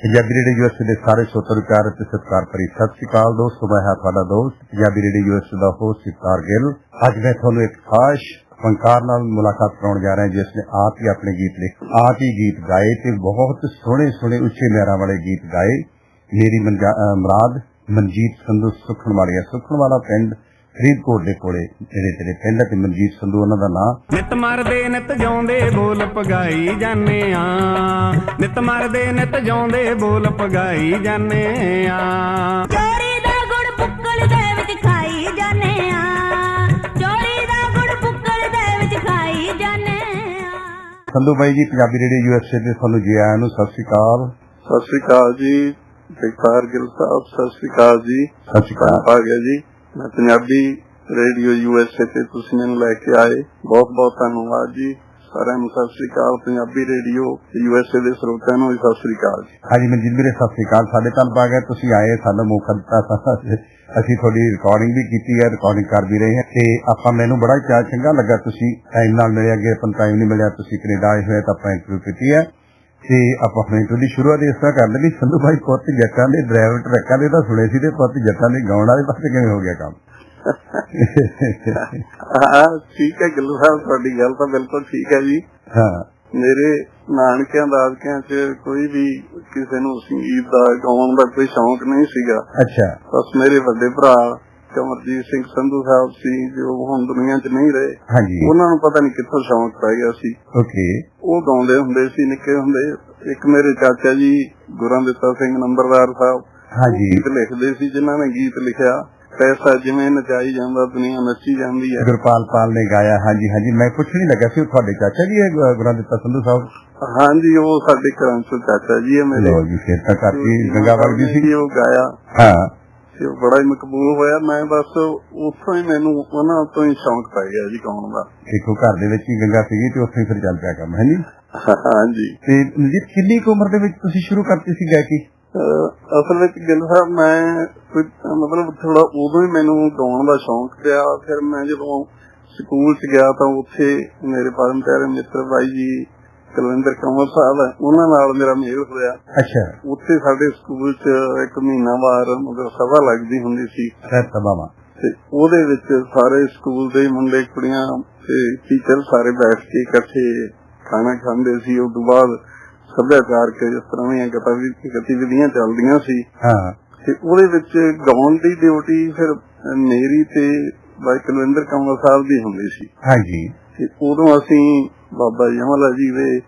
Punjabi radio USA ਦੇ ਸਾਰੇ ਸਰੋਤਿਆਂ ਪਿਆਰ ਅਤੇ ਸਤਿਕਾਰ ਭਰੀ ਸਤਿ ਸ਼੍ਰੀ ਅਕਾਲ ਦੋਸਤੋ ਮੈਂ ਹਾਂ ਤੁਹਾਡਾ ਦੋਸਤ ਪੰਜਾਬੀ ਰੇਡੀਓ ਯੂਐਸਏ ਦਾ ਹੋਸਟ ਸਿਤਾਰ ਗਿੱਲ ਅੱਜ ਮੈਂ ਤੁਹਾਨੂੰ ਇੱਕ ਖਾਸ ਫਨਕਾਰ ਨਾਲ ਮੁਲਾਕਾਤ ਕਰਾਉਣ ਜਾ ਰਿਹਾ ਜਿਸ ਨੇ ਆਪ ਹੀ ਆਪਣੇ ਗੀਤ ਲਿਖ ਆਪ ਹੀ ਗੀਤ ਗਾਏ ਤੇ ਬਹੁਤ ਸੋਹਣੇ ਸੋਹਣੇ ਉੱਚੇ ਮਿਆਰਾਂ ਵਾਲੇ ਗੀਤ ਗਾਏ ਮੇਰੀ ਮੰਜਾ- ਅਹ ਮੁਰਾਦ ਮਨਜੀਤ ਸੰਧੂ ਸੁਖਣ ਵਾਲੀਆ ਸੁਖਣ ਵਾਲਾ ਪਿੰਡ ਫਰੀਦਕੋਟ ਦੇ ਕੋਲੇ ਜਿਹੜੇ ਤੇਰੇ ਪਿੰਡ ਤੇ ਮਨਜੀਤ ਸੰਧੂ ਉਹਨਾਂ ਦਾ ਨਾਮ ਨਿਤ ਮਰਦੇ ਨਿਤ ਜਾਉਂਦੇ ਬੋਲ ਪਗਾਈ ਜਾਣੇ ਆ। ਨਿਤ ਮਰਦੇ ਨਿਤ ਜਾਉਂਦੇ ਬੋਲ ਪਗਾਈ ਜਾਣੇ ਆ। ਚੋਰੀ ਦਾ ਗੁੜ ਬੁੱਕਲ ਦੇ ਵਿੱਚ ਖਾਈ ਜਾਣੇ ਆ। ਚੋਰੀ ਦਾ ਗੁੜ ਬੁੱਕਲ ਦੇ ਵਿੱਚ ਖਾਈ ਜਾਣੇ ਆ। ਸੰਧੂ ਬਾਈ ਜੀ ਪੰਜਾਬੀ ਰੇਡੀਓ ਯੂਐਸਏ ਤੇ ਤੁਹਾਨੂੰ ਜੀ ਆਇਆਂ ਨੂੰ ਸਤਿ ਸ਼੍ਰੀ ਅਕਾਲ। ਸਤਿ ਸ੍ਰੀ ਅਕਾਲ ਜੀ ਜਗਤਾਰ ਗਿੱਲ ਸਾਹਿਬ ਸਤਿ ਸ੍ਰੀ ਅਕਾਲ ਜੀ। ਸਤਿ ਸ਼੍ਰੀ ਅਕਾਲ। ਆ ਗਿਆ ਜੀ। ਮੈਂ ਪੰਜਾਬੀ ਰੇਡੀਓ ਯੂਐਸਏ ਤੇ ਤੁਸੀਂ ਮੈਨੂੰ ਲੈ ਕੇ ਆਏ। ਬਹੁਤ ਬਹੁਤ ਧੰਨਵਾਦ ਜੀ। ਸਾਰਿਆਂ ਨੂੰ ਸਤਿ ਸ੍ਰੀ ਅਕਾਲ। ਪੰਜਾਬੀ ਰੇਡੀਓ ਯੂਐਸਏ ਦੇ ਸਰੋਤਿਆਂ ਨੂੰ ਸਤਿ ਸ੍ਰੀ ਅਕਾਲ ਜੀ। ਹਾਂਜੀ ਮਨਜੀਤ ਵੀਰੇ, ਸਤਿ ਸ਼੍ਰੀ ਅਕਾਲ। ਸਾਡੇ ਧੰਨ ਪਾ ਗਿਆ ਤੁਸੀਂ ਆਏ ਸਾਨੂੰ ਮੌਕਾ ਦਿੱਤਾ। ਅਸੀਂ ਤੁਹਾਡੀ ਰਿਕਾਰਡਿੰਗ ਵੀ ਕੀਤੀ ਹੈ ਰਿਕਾਰਡਿੰਗ ਕਰ ਵੀ ਰਹੇ ਹਾਂ। ਤੇ ਆਪਾਂ ਮੈਨੂੰ ਬੜਾ ਚਾਹ ਚੰਗਾ ਲੱਗਾ। ਤੁਸੀਂ ਟਾਈਮ ਨਾਲ ਮਿਲਿਆ ਅੱਗੇ ਆਪਾਂ ਟਾਈਮ ਨਹੀਂ ਮਿਲਿਆ। ਤੁਸੀਂ ਕੈਨੇਡਾ ਆਏ ਹੋਏ ਤਾਂ ਆਪਾਂ ਇੰਟਰਵਿਊ ਕੀਤੀ ਹੈ। ਤੇ ਆਪਾਂ ਆਪਣੇ ਇੰਟਰਵਿਊ ਦੀ ਸ਼ੁਰੂਆਤ ਇਸ ਤਰ੍ਹਾਂ ਕਰ ਲਈ ਸੰਧੂ ਭਾਈ ਪੁੱਤ ਜੱਟਾਂ ਦੇ ਡਰਾਈਵਰ ਟਰੱਕਾਂ ਦੇ ਤਾਂ ਸੁਣੇ ਸੀ ਤੇ ਪੁੱਤ ਜੱਟਾਂ ਦੇ ਗਾਉਣ ਵਾਲੇ ਪਾਸੇ ਕਿਵੇਂ ਹੋ ਗਿਆ ਕੰਮ? ਹਾਂ ਠੀਕ ਹੈ ਗਿੱਲ ਸਾਹਿਬ ਤੁਹਾਡੀ ਗੱਲ ਤਾਂ ਬਿਲਕੁਲ ਠੀਕ ਹੈ ਜੀ। ਹਾਂ। ਮੇਰੇ ਨਾਨਕਿਆਂ ਦਾਦਕਿਆਂ 'ਚ ਕੋਈ ਵੀ ਕਿਸੇ ਨੂੰ ਸੰਗੀਤ ਦਾ ਗਾਉਣ ਦਾ ਕੋਈ ਸ਼ੌਂਕ ਨਹੀਂ ਸੀਗਾ। ਅੱਛਾ। ਬਸ ਮੇਰੇ ਵੱਡੇ ਭਰਾ ਕਮਰਜੀਤ ਸਿੰਘ ਸੰਧੂ ਸਾਹਿਬ ਸੀ ਜੋ ਹੁਣ ਦੁਨੀਆ 'ਚ ਨਹੀਂ ਰਹੇ। ਹਾਂਜੀ। ਉਹਨਾਂ ਨੂੰ ਪਤਾ ਨਹੀਂ ਕਿੱਥੋਂ ਸ਼ੌਂਕ ਪੈ ਗਿਆ ਸੀ। ਓਕੇ। ਉਹ ਗਾਉਂਦੇ ਹੁੰਦੇ ਸੀ ਨਿੱਕੇ ਹੁੰਦੇ। ਇੱਕ ਮੇਰੇ ਚਾਚਾ ਜੀ ਗੁਰਾਂ ਦਿੱਤਾ ਸਿੰਘ ਨੰਬਰਦਾਰ ਸਾਹਿਬ ਹਾਂਜੀ। ਗੀਤ ਲਿਖਦੇ ਸੀ ਜਿਨ੍ਹਾਂ ਨੇ ਗੀਤ ਲਿਖਿਆ। ਪੈਸਾ ਜਿਵੇਂ ਨਚਾਈ ਜਾਂਦਾ ਦੁਨੀਆ ਨੱਚੀ ਜਾਂਦੀ ਹੈ। ਗੁਰਪਾਲ ਪਾਲ ਨੇ ਗਾਇਆ ਹਾਂਜੀ ਹਾਂਜੀ। ਮੈਂ ਪੁੱਛ ਨਹੀਂ ਲੱਗਾ ਸੀ ਤੁਹਾਡੇ ਚਾਚਾ ਜੀ ਹੈ ਗੁਰਾਂ ਦਿੱਤਾ ਸੰਧੂ ਸਾਹਿਬ? ਹਾਂਜੀ ਉਹ ਸਾਡੇ ਘਰਾਂ ਚੋਂ ਚਾਚਾ ਜੀ ਹੈ ਮੇਰੇ। ਲੋ ਜੀ ਫਿਰ ਤਾਂ ਕਾਫੀ ਗੰਗਾ ਵਗਦੀ ਸੀ। ਜੀ ਉਹ ਗਾਇਆ। ਹਾਂ। ਤੇ ਉਹ ਬੜਾ ਹੀ ਮਕਬੂਲ ਹੋਇਆ। ਮੈਂ ਬਸ ਉੱਥੋਂ ਹੀ ਮੈਨੂੰ ਉਹਨਾਂ ਤੋਂ ਹੀ ਸ਼ੌਂਕ ਪੈ ਗਿਆ ਜੀ ਗਾਉਣ ਦਾ। ਦੇਖੋ ਘਰ ਦੇ ਵਿੱਚ ਹੀ ਗੰਗਾ ਸੀਗੀ ਤੇ ਉੱਥੇ ਹੀ ਫਿਰ ਚੱਲ ਪਿਆ ਕੰਮ ਹੈ ਨਹੀਂ ਹਾਂਜੀ। ਤੇ ਜੀ ਕਿੰਨੀ ਕੁ ਉਮਰ ਦੇ ਵਿੱਚ ਤੁਸੀਂ ਸ਼ੁਰੂ ਕਰਤੀ ਸੀ ਗਾਇਕੀ? ਅਸਲ ਵਿੱਚ ਗਿੱਲ ਸਾਹਿਬ ਮੈਂ ਮਤਲਬ ਥੋੜਾ ਉਦੋਂ ਹੀ ਮੈਨੂੰ ਗਾਉਣ ਦਾ ਸ਼ੌਂਕ ਪਿਆ। ਫਿਰ ਮੈਂ ਜਦੋਂ ਸਕੂਲ ਚ ਗਿਆ ਤਾਂ ਉੱਥੇ ਮੇਰੇ ਪਰਮ ਪਿਆਰੇ ਮਿੱਤਰ ਬਾਈ ਜੀ ਕੁਲਵਿੰਦਰ ਕੰਵਰ ਸਾਹਿਬ ਹੈ, ਉਹਨਾਂ ਨਾਲ ਮੇਰਾ ਮੇਲ ਹੋਇਆ। ਅੱਛਾ। ਉੱਥੇ ਸਾਡੇ ਸਕੂਲ ਚ ਇੱਕ ਮਹੀਨਾ ਬਾਅਦ ਮਤਲਬ ਸਭਾ ਲੱਗਦੀ ਹੁੰਦੀ ਸੀ। ਤਬਾਵਾ ਤੇ ਉਹਦੇ ਵਿੱਚ ਸਾਰੇ ਸਕੂਲ ਦੇ ਮੁੰਡੇ ਕੁੜੀਆਂ ਤੇ ਟੀਚਰ ਸਾਰੇ ਬੈਠ ਕੇ ਇਕੱਠੇ ਖਾਣਾ ਖਾਂਦੇ ਸੀ। ਉਸ ਤੋਂ ਬਾਅਦ ਸੱਭਿਆਚਾਰਕ ਜਿਸ ਤਰ੍ਹਾਂ ਦੀਆਂ ਗਤੀਵਿ- ਗਤੀਵਿਧੀਆਂ ਚੱਲਦੀਆਂ ਸੀ। ਹਾਂ। ਤੇ ਉਹਦੇ ਵਿੱਚ ਗਾਉਣ ਦੀ ਡਿਊਟੀ ਫਿਰ ਮੇਰੀ ਤੇ ਬਾਈ ਕੁਲਵਿੰਦਰ ਕਮਲ ਸਾਹਿਬ ਦੀ ਹੁੰਦੀ ਸੀ। ਹਾਂਜੀ। ਤੇ ਉਦੋਂ ਅਸੀਂ ਬਾਬਾ ਜਮਲਾ ਜੀ ਦੇ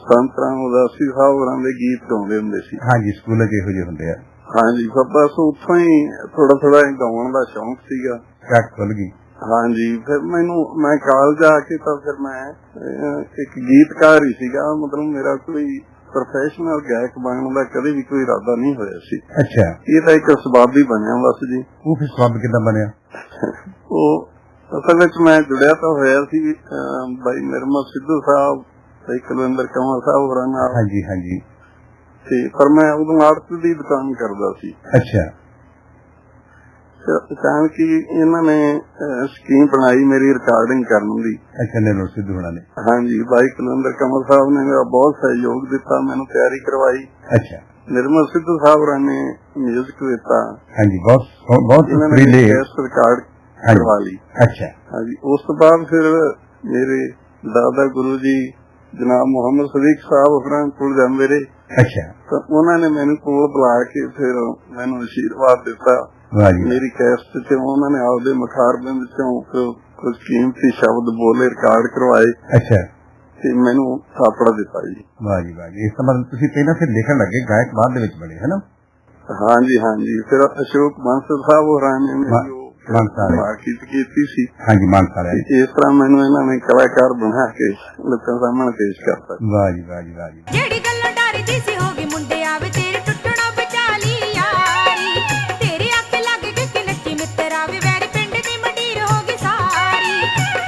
ਸੰਤ ਉਦਾਸੀ ਸਾਹਿਬ ਹੋਰਾਂ ਦੇ ਗੀਤ ਗਾਉਂਦੇ ਹੁੰਦੇ ਸੀ। ਹਾਂਜੀ ਸਕੂਲਾਂ ਇਹੋ ਜਿਹੇ ਹੁੰਦੇ ਆ। ਹਾਂਜੀ ਫਿਰ ਬਸ ਉੱਥੋਂ ਹੀ ਥੋੜਾ ਥੋੜਾ ਗਾਉਣ ਦਾ ਸ਼ੌਂਕ ਸੀਗਾ। ਚੱਕ ਖੁੱਲ ਗਈ। ਹਾਂਜੀ ਫਿਰ ਮੈਨੂੰ ਮੈਂ ਕਾਲਜ ਆ ਕੇ ਤਾਂ ਫਿਰ ਮੈਂ ਇੱਕ ਗੀਤਕਾਰ ਹੀ ਸੀਗਾ। ਮਤਲਬ ਮੇਰਾ ਕੋਈ ਪ੍ਰੋਫੈਸ਼ਨਲ ਗਾਇਕ ਬਣਨ ਦਾ ਕਦੇ ਵੀ ਕੋਈ ਇਰਾਦਾ ਨਹੀਂ ਹੋਇਆ ਸੀ। ਅੱਛਾ। ਇਹ ਤਾਂ ਇੱਕ ਸਬਬ ਹੀ ਬਣਿਆ ਬਸ ਜੀ। ਉਹ ਫਿਰ ਸਵਾਬ ਕਿਦਾਂ ਬਣਿਆ? ਉਹ ਅਸਲ ਵਿੱਚ ਮੈਂ ਜੁੜਿਆ ਤਾਂ ਹੋਇਆ ਸੀ ਬਾਈ ਨਿਰਮਲ ਸਿੱਧੂ ਸਾਹਿਬ ਤੇ ਕੁਲਵਿੰਦਰ ਕੰਵਰ ਸਾਹਿਬ ਹੋਰਾਂ ਨਾਲ। ਹਾਂਜੀ ਹਾਂਜੀ। ਤੇ ਪਰ ਮੈਂ ਉਦੋਂ ਆੜਤ ਦੀ ਦੁਕਾਨ ਕਰਦਾ ਸੀ। ਅੱਛਾ। ਤਾਂ ਕਿ ਇਹਨਾਂ ਨੇ ਸਕੀਮ ਬਣਾਈ ਮੇਰੀ ਰਿਕਾਰਡਿੰਗ ਕਰਨ ਦੀ। ਅੱਛਾ ਨੇ ਸਿੱਧੂ ਹੋਣਾ ਨੇ। ਹਾਂਜੀ ਬਾਈ ਕੁਲਵਿੰਦਰ ਕੰਵਰ ਸਾਹਿਬ ਨੇ ਮੇਰਾ ਬਹੁਤ ਸਹਿਯੋਗ ਦਿੱਤਾ ਮੈਨੂੰ ਤਿਆਰੀ ਕਰਵਾਈ। ਅੱਛਾ। ਨਿਰਮਲ ਸਿੱਧੂ ਸਾਹਿਬ ਨੇ ਮਿਊਜ਼ਿਕ ਦਿੱਤਾ। ਹਾਂਜੀ ਬਹੁਤ ਬਹੁਤ ਇਹਨਾਂ ਫ੍ਰੀ ਨੇ ਲੈ ਗੈਸਟ ਰਿਕਾਰਡ। ਕਰਵਾ ਲਈ। ਅੱਛਾ। ਹਾਂਜੀ ਉਸ ਤੋਂ ਬਾਅਦ ਫਿਰ ਮੇਰੇ ਦਾਦਾ ਗੁਰੂ ਜੀ ਜਨਾਬ ਮੁਹੰਮਦ ਸਦੀਕ ਸਾਹਿਬ ਹੋਰਾਂ ਕੋਲ ਜਾਂਦੇ ਰਹੇ। ਅੱਛਾ। ਤਾਂ ਉਹਨਾਂ ਨੇ ਮੈਨੂੰ ਕੋਲ ਬੁਲਾ ਕੇ ਫਿਰ ਮੈਨੂੰ ਅਸ਼ੀਰਵਾਦ ਦਿੱਤਾ। ਮੇਰੀ ਕੈਸਟ ਤੇ ਉਹਨਾਂ ਨੇ ਆਪਦੇ ਮਖਾਰਬੰਦ ਚੋਂ ਕੁ- ਕੁਝ ਕੀਮਤੀ ਸ਼ਬਦ ਬੋਲੇ ਰਿਕਾਰਡ ਕਰਵਾਏ। ਅੱਛਾ। ਤੇ ਮੈਨੂੰ ਥਾਪੜਾ ਦਿੱਤਾ ਜੀ। ਵਾਹ ਜੀ ਵਾਹ ਇਸ ਮਤਲਬ ਤੁਸੀਂ ਪਹਿਲਾਂ ਫਿਰ ਲਿਖਣ ਲੱਗੇ ਗਾਇਕ ਬਾਅਦ ਦੇ ਵਿੱਚ ਬਣੇ ਹੈ ਨਾ? ਹਾਂਜੀ ਹਾਂਜੀ। ਫਿਰ ਅਸ਼ੋਕ ਬਾਂਸਲ ਸਾਹਿਬ ਹੋਰਾਂ ਨੇ ਮਾ- ਮੇਰੀ ਮਾਨਸਾ ਵਾਲੇ। ਮਾਰਕੀਟ ਕੀਤੀ ਸੀ। ਹਾਂਜੀ ਮਾਨਸਾ ਵਾਲੇ ਤੇ ਇਸ ਤਰ੍ਹਾਂ ਮੈਨੂੰ ਇਹਨਾਂ ਨੇ ਕਲਾਕਾਰ ਬਣਾ ਕੇ ਲੋਕਾਂ ਸਾਹਮਣੇ ਪੇਸ਼ ਕਰਤਾ। ਵਾਹ ਜੀ ਵਾਹ ਜੀ ਵਾਹ ਜੀ। ਜਿਹੜੀ ਗੱਲੋਂ ਡਰਦੀ ਸੀ ਹੋ ਗਈ ਮੁੰਡੇ ਆਵੇ ਤੇਰੇ ਟੁੱਟਣਾ ਬਚਾਲੀ ਯਾਰੀ। ਤੇਰੇ ਅੱਖ ਲੱਗ ਕੇ ਕਿ ਨੱਚੀ ਮਿੱਤਰ ਆਵੇ ਵੈਰੀ ਪਿੰਡ ਦੀ ਮੰਡੀਰ ਹੋ ਗਈ ਸਾਰੀ।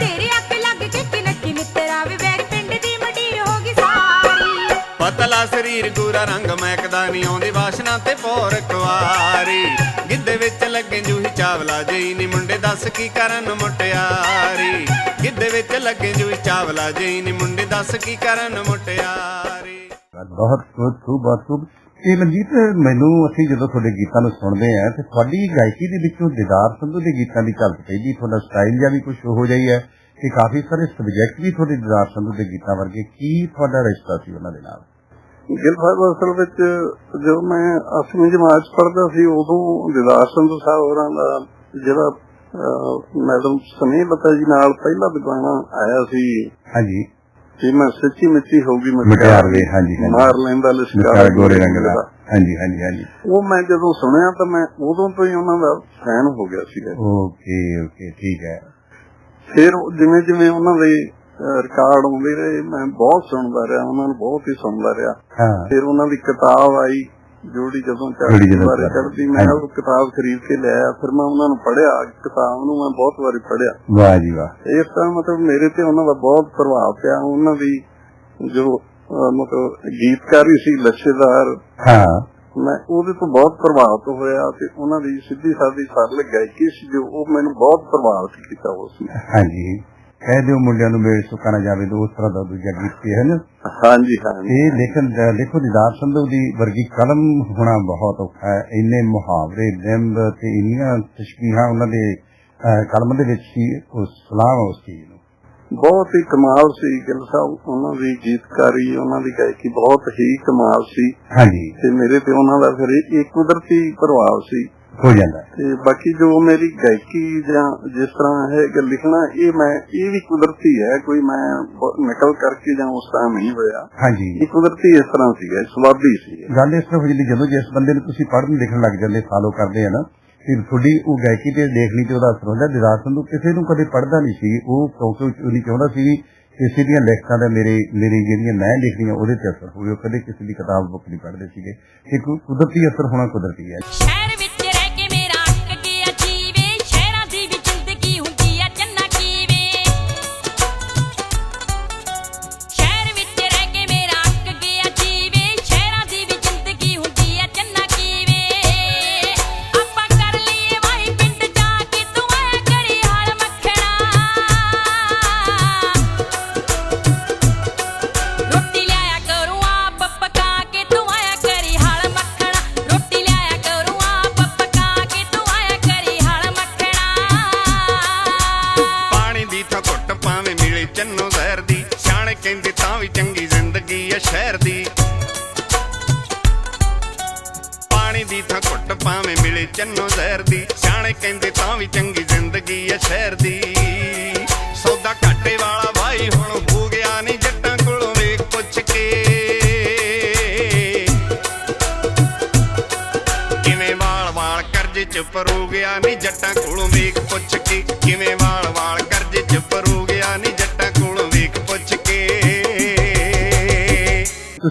ਤੇਰੇ ਅੱਖ ਲੱਗ ਕੇ ਕਿ ਨੱਚੀ ਮਿੱਤਰ ਆਵੇ ਵੈਰੀ ਪਿੰਡ ਦੀ ਮੰਡੀਰ ਹੋ ਗਈ ਸਾਰੀ। ਪਤਲਾ ਸਰੀਰ ਗੋਰਾ ਰੰਗ ਮਹਿਕਦਾ ਨਹੀਂ ਆਉਂਦੀ ਵਾਸ਼ਨਾ ਤੇ ਪੋਰ ਕੁਆਰੀ। ਗਿੱਧੇ ਵਿੱਚ ਲੱਗੇ ਜੂਹੀ ਚਾਵਲਾ ਜਈ ਨੀ ਮੁੰਡੇ ਦੱਸ ਕੀ ਕਰਨ ਮੁਟਿਆਰੀ? ਗਿੱਧੇ ਵਿੱਚ ਲੱਗੇ ਜੂਹੀ ਚਾਵਲਾ ਜਈ ਨੀ ਮੁੰਡੇ ਦੱਸ ਕੀ ਕਰਨ ਮੁਟਿਆਰੀ? ਬਹੁਤ ਖੂਬ ਖੂਬ, ਬਹੁਤ ਖੂਬ। ਇਹ ਮਨਜੀਤ, ਮੈਨੂੰ ਅਸੀਂ ਜਦੋਂ ਤੁਹਾਡੇ ਗੀਤਾਂ ਨੂੰ ਸੁਣਦੇ ਆ ਤੇ ਤੁਹਾਡੀ ਗਾਇਕੀ ਦੇ ਵਿੱਚੋਂ ਦਿਦਾਰ ਸੰਧੂ ਦੇ ਗੀਤਾਂ ਦੀ ਝਲਕ ਪੈਂਦੀ ਤੁਹਾਡਾ ਸਟਾਈਲ ਜਿਹਾ ਵੀ ਕੁਝ ਹੋ ਜਾਈ ਹੈ ਤੇ ਕਾਫੀ ਸਾਰੇ ਸਬਜੈਕਟ ਵੀ ਤੁਹਾਡੇ ਦਿਦਾਰ ਸੰਧੂ ਦੇ ਗੀਤਾਂ ਵਰਗੇ ਕੀ ਤੁਹਾਡਾ ਰਿਸ਼ਤਾ ਸੀ ਉਹਨਾਂ ਦੇ ਨਾਲ? ਗਿੱਲ ਸਾਹਿਬ ਅਸਲ ਵਿੱਚ ਜਦੋਂ ਮੈਂ 8ਵੀਂ ਜਮਾਤ ਪੜ੍ਹਦਾ ਸੀ ਉਦੋਂ ਦਿਦਾਰ ਸੰਧੂ ਸਾਹਿਬ ਹੋਰਾਂ ਦਾ ਜਿਹੜਾ ਮੈਡਮ ਸੁਨੀਲ ਲਤਾ ਜੀ ਨਾਲ ਪਹਿਲਾ ਗਾਣਾ ਆਇਆ ਸੀ। ਹਾਂਜੀ। ਜੀ ਮੈਂ ਸੱਚੀ ਮਿੱਚੀ ਹੋਊਗੀ ਮੁਟਿਆਰ ਵੇ, ਹਾਂਜੀ। ਮਾਰ ਲੈਂਦਾ ਮਿੱਠਾ ਲਿਸ਼ਕਾ ਗੋਰੇ ਰੰਗ ਦਾ। ਹਾਂਜੀ ਹਾਂਜੀ ਹਾਂਜੀ। ਉਹ ਮੈਂ ਜਦੋਂ ਸੁਣਿਆ ਤਾਂ ਮੈਂ ਉਦੋਂ ਤੋਂ ਹੀ ਉਹਨਾਂ ਦਾ ਫੈਨ ਹੋ ਗਿਆ ਸੀਗਾ। ਓਕੇ ਓਕੇ ਠੀਕ ਹੈ। ਫਿਰ ਜਿਵੇਂ ਜਿਵੇਂ ਉਹਨਾਂ ਦੇ ਰਿਕਾਰਡ ਆਉਂਦੇ ਰਹੇ ਮੈਂ ਬਹੁਤ ਸੁਣਦਾ ਰਿਹਾ ਉਹਨਾਂ ਨੂੰ ਬਹੁਤ ਹੀ ਸੁਣਦਾ ਰਿਹਾ। ਫਿਰ ਉਹਨਾਂ ਦੀ ਕਿਤਾਬ ਆਈ ਜੋੜੀ ਜਦੋਂ ਚੜ੍ਹਦੀ ਬਾਰੇ ਮੈਂ। ਉਹ ਕਿਤਾਬ ਖਰੀਦ ਕੇ ਲਿਆਇਆ ਫਿਰ ਮੈਂ ਉਹਨਾਂ ਨੂੰ ਪੜ੍ਹਿਆ ਕਿਤਾਬ ਨੂੰ ਮੈਂ ਬਹੁਤ ਵਾਰੀ ਪੜ੍ਹਿਆ। ਵਾਹ ਜੀ ਵਾਹ। ਇਸ ਤਰ੍ਹਾਂ ਮਤਲਬ ਮੇਰੇ ਤੇ ਉਹਨਾਂ ਦਾ ਬਹੁਤ ਪ੍ਰਭਾਵ ਪਿਆ ਉਹਨਾਂ ਦੀ ਜੋ ਮਤਲਬ ਗੀਤਕਾਰੀ ਸੀ ਲੱਛੇਦਾਰ ਹਾਂ। ਮੈਂ ਉਹਦੇ ਤੋਂ ਬਹੁਤ ਪ੍ਰਭਾਵਿਤ ਹੋਇਆ ਤੇ ਉਹਨਾਂ ਦੀ ਸਿੱਧੀ ਸਾਦੀ ਸਰਲ ਗਾਇਕੀ ਸੀ ਜੋ ਉਹ ਮੈਨੂੰ ਬਹੁਤ ਪ੍ਰਭਾਵਿਤ ਕੀਤਾ ਉਸ ਨੇ। ਹਾਂਜੀ। ਕਹਿ ਦਿਓ ਮੁੰਡਿਆਂ ਨੂੰ ਮੇਰੇ ਸੁੱਕਾ ਨਾ ਜਾਵੇ ਉਸ ਤਰ੍ਹਾਂ ਦਾ ਦੂਜਾ ਗੀਤ ਹੈ ਨਾ? ਹਾਂਜੀ ਹਾਂਜੀ। ਇਹ ਲੇਕਿਨ ਅ, ਦੇਖੋ ਦਿਦਾਰ ਸੰਧੂ ਦੀ ਵਰਗੀ ਕਲਮ ਹੋਣਾ ਬਹੁਤ ਔਖਾ ਹੈ। ਇੰਨੇ ਮੁਹਾਵਰੇ ਲਿੰਬ ਤੇ ਇੰਨੀਆਂ ਤਸ਼ਬੀਹਾਂ ਉਹਨਾਂ ਦੇ ਕਲਮ ਦੇ ਵਿੱਚ ਸੀ ਉਸ ਸਲਾਮ ਉਸ ਚੀਜ਼ ਨੂੰ। ਬਹੁਤ ਹੀ ਕਮਾਲ ਸੀ ਗਿੱਲ ਸਾਹਿਬ ਉਹਨਾਂ ਦੀ ਗੀਤਕਾਰੀ ਉਹਨਾਂ ਦੀ ਗਾਇਕੀ ਬਹੁਤ ਹੀ ਕਮਾਲ ਸੀ। ਹਾਂਜੀ। ਤੇ ਮੇਰੇ ਤੇ ਉਹਨਾਂ ਦਾ ਫਿਰ ਇਹ ਇੱਕ ਕੁਦਰਤੀ ਪ੍ਰਭਾਵ ਸੀ। ਹੋ ਜਾਂਦਾ। ਤੇ ਬਾਕੀ ਜੋ ਮੇਰੀ ਗਾਇਕੀ ਜਾਂ ਜਿਸ ਤਰ੍ਹਾਂ ਹੈ ਕਿ ਲਿਖਣਾ ਇਹ ਮੈਂ ਇਹ ਵੀ ਕੁਦਰਤੀ ਹੈ ਕੋਈ ਮੈਂ ਨਕਲ ਕਰਕੇ ਜਾਂ ਉਸ ਤਰ੍ਹਾਂ ਨਹੀਂ ਹੋਇਆ। ਹਾਂਜੀ। ਇਹ ਕੁਦਰਤੀ ਇਸ ਤਰ੍ਹਾਂ ਸੀਗਾ ਸਵਾਦੀ ਸੀ। ਗੱਲ ਇਸ ਤਰ੍ਹਾਂ ਹੋ ਜਾਂਦੀ ਜਦੋਂ ਜਿਸ ਬੰਦੇ ਨੂੰ ਤੁਸੀਂ ਪੜ੍ਹਨ ਲਿਖਣ ਲੱਗ ਜਾਂਦੇ ਫਾਲੋ ਕਰਦੇ ਆ ਨਾ ਫਿਰ ਤੁਹਾਡੀ ਉਹ ਗਾਇਕੀ ਤੇ ਦੇਖਣੀ ਤੇ ਉਹਦਾ ਅਸਰ ਹੁੰਦਾ ਦਿਦਾਰ ਸੰਧੂ ਕਿਸੇ ਨੂੰ ਕਦੇ ਪੜ੍ਹਦਾ ਨਹੀਂ ਸੀ ਉਹ ਕਿਉਂਕਿ ਉਹ ਨਹੀਂ ਚਾਹੁੰਦਾ ਸੀ ਵੀ ਕਿਸੇ ਦੀਆਂ ਲਿਖਤਾਂ ਦਾ ਮੇਰੇ ਮੇਰੀ ਜਿਹੜੀਆਂ ਮੈਂ ਲਿਖਣੀਆਂ ਉਹਦੇ ਤੇ ਅਸਰ ਹੋਵੇ ਉਹ ਕਦੇ ਕਿਸੇ ਦੀ ਕਿਤਾਬ ਬੁੱਕ ਨਹੀਂ ਪੜ੍ਹਦੇ ਸੀਗੇ। ਇੱਕ ਕੁਦਰਤੀ ਅਸਰ ਹੋਣਾ ਕੁਦਰਤੀ ਹੈ।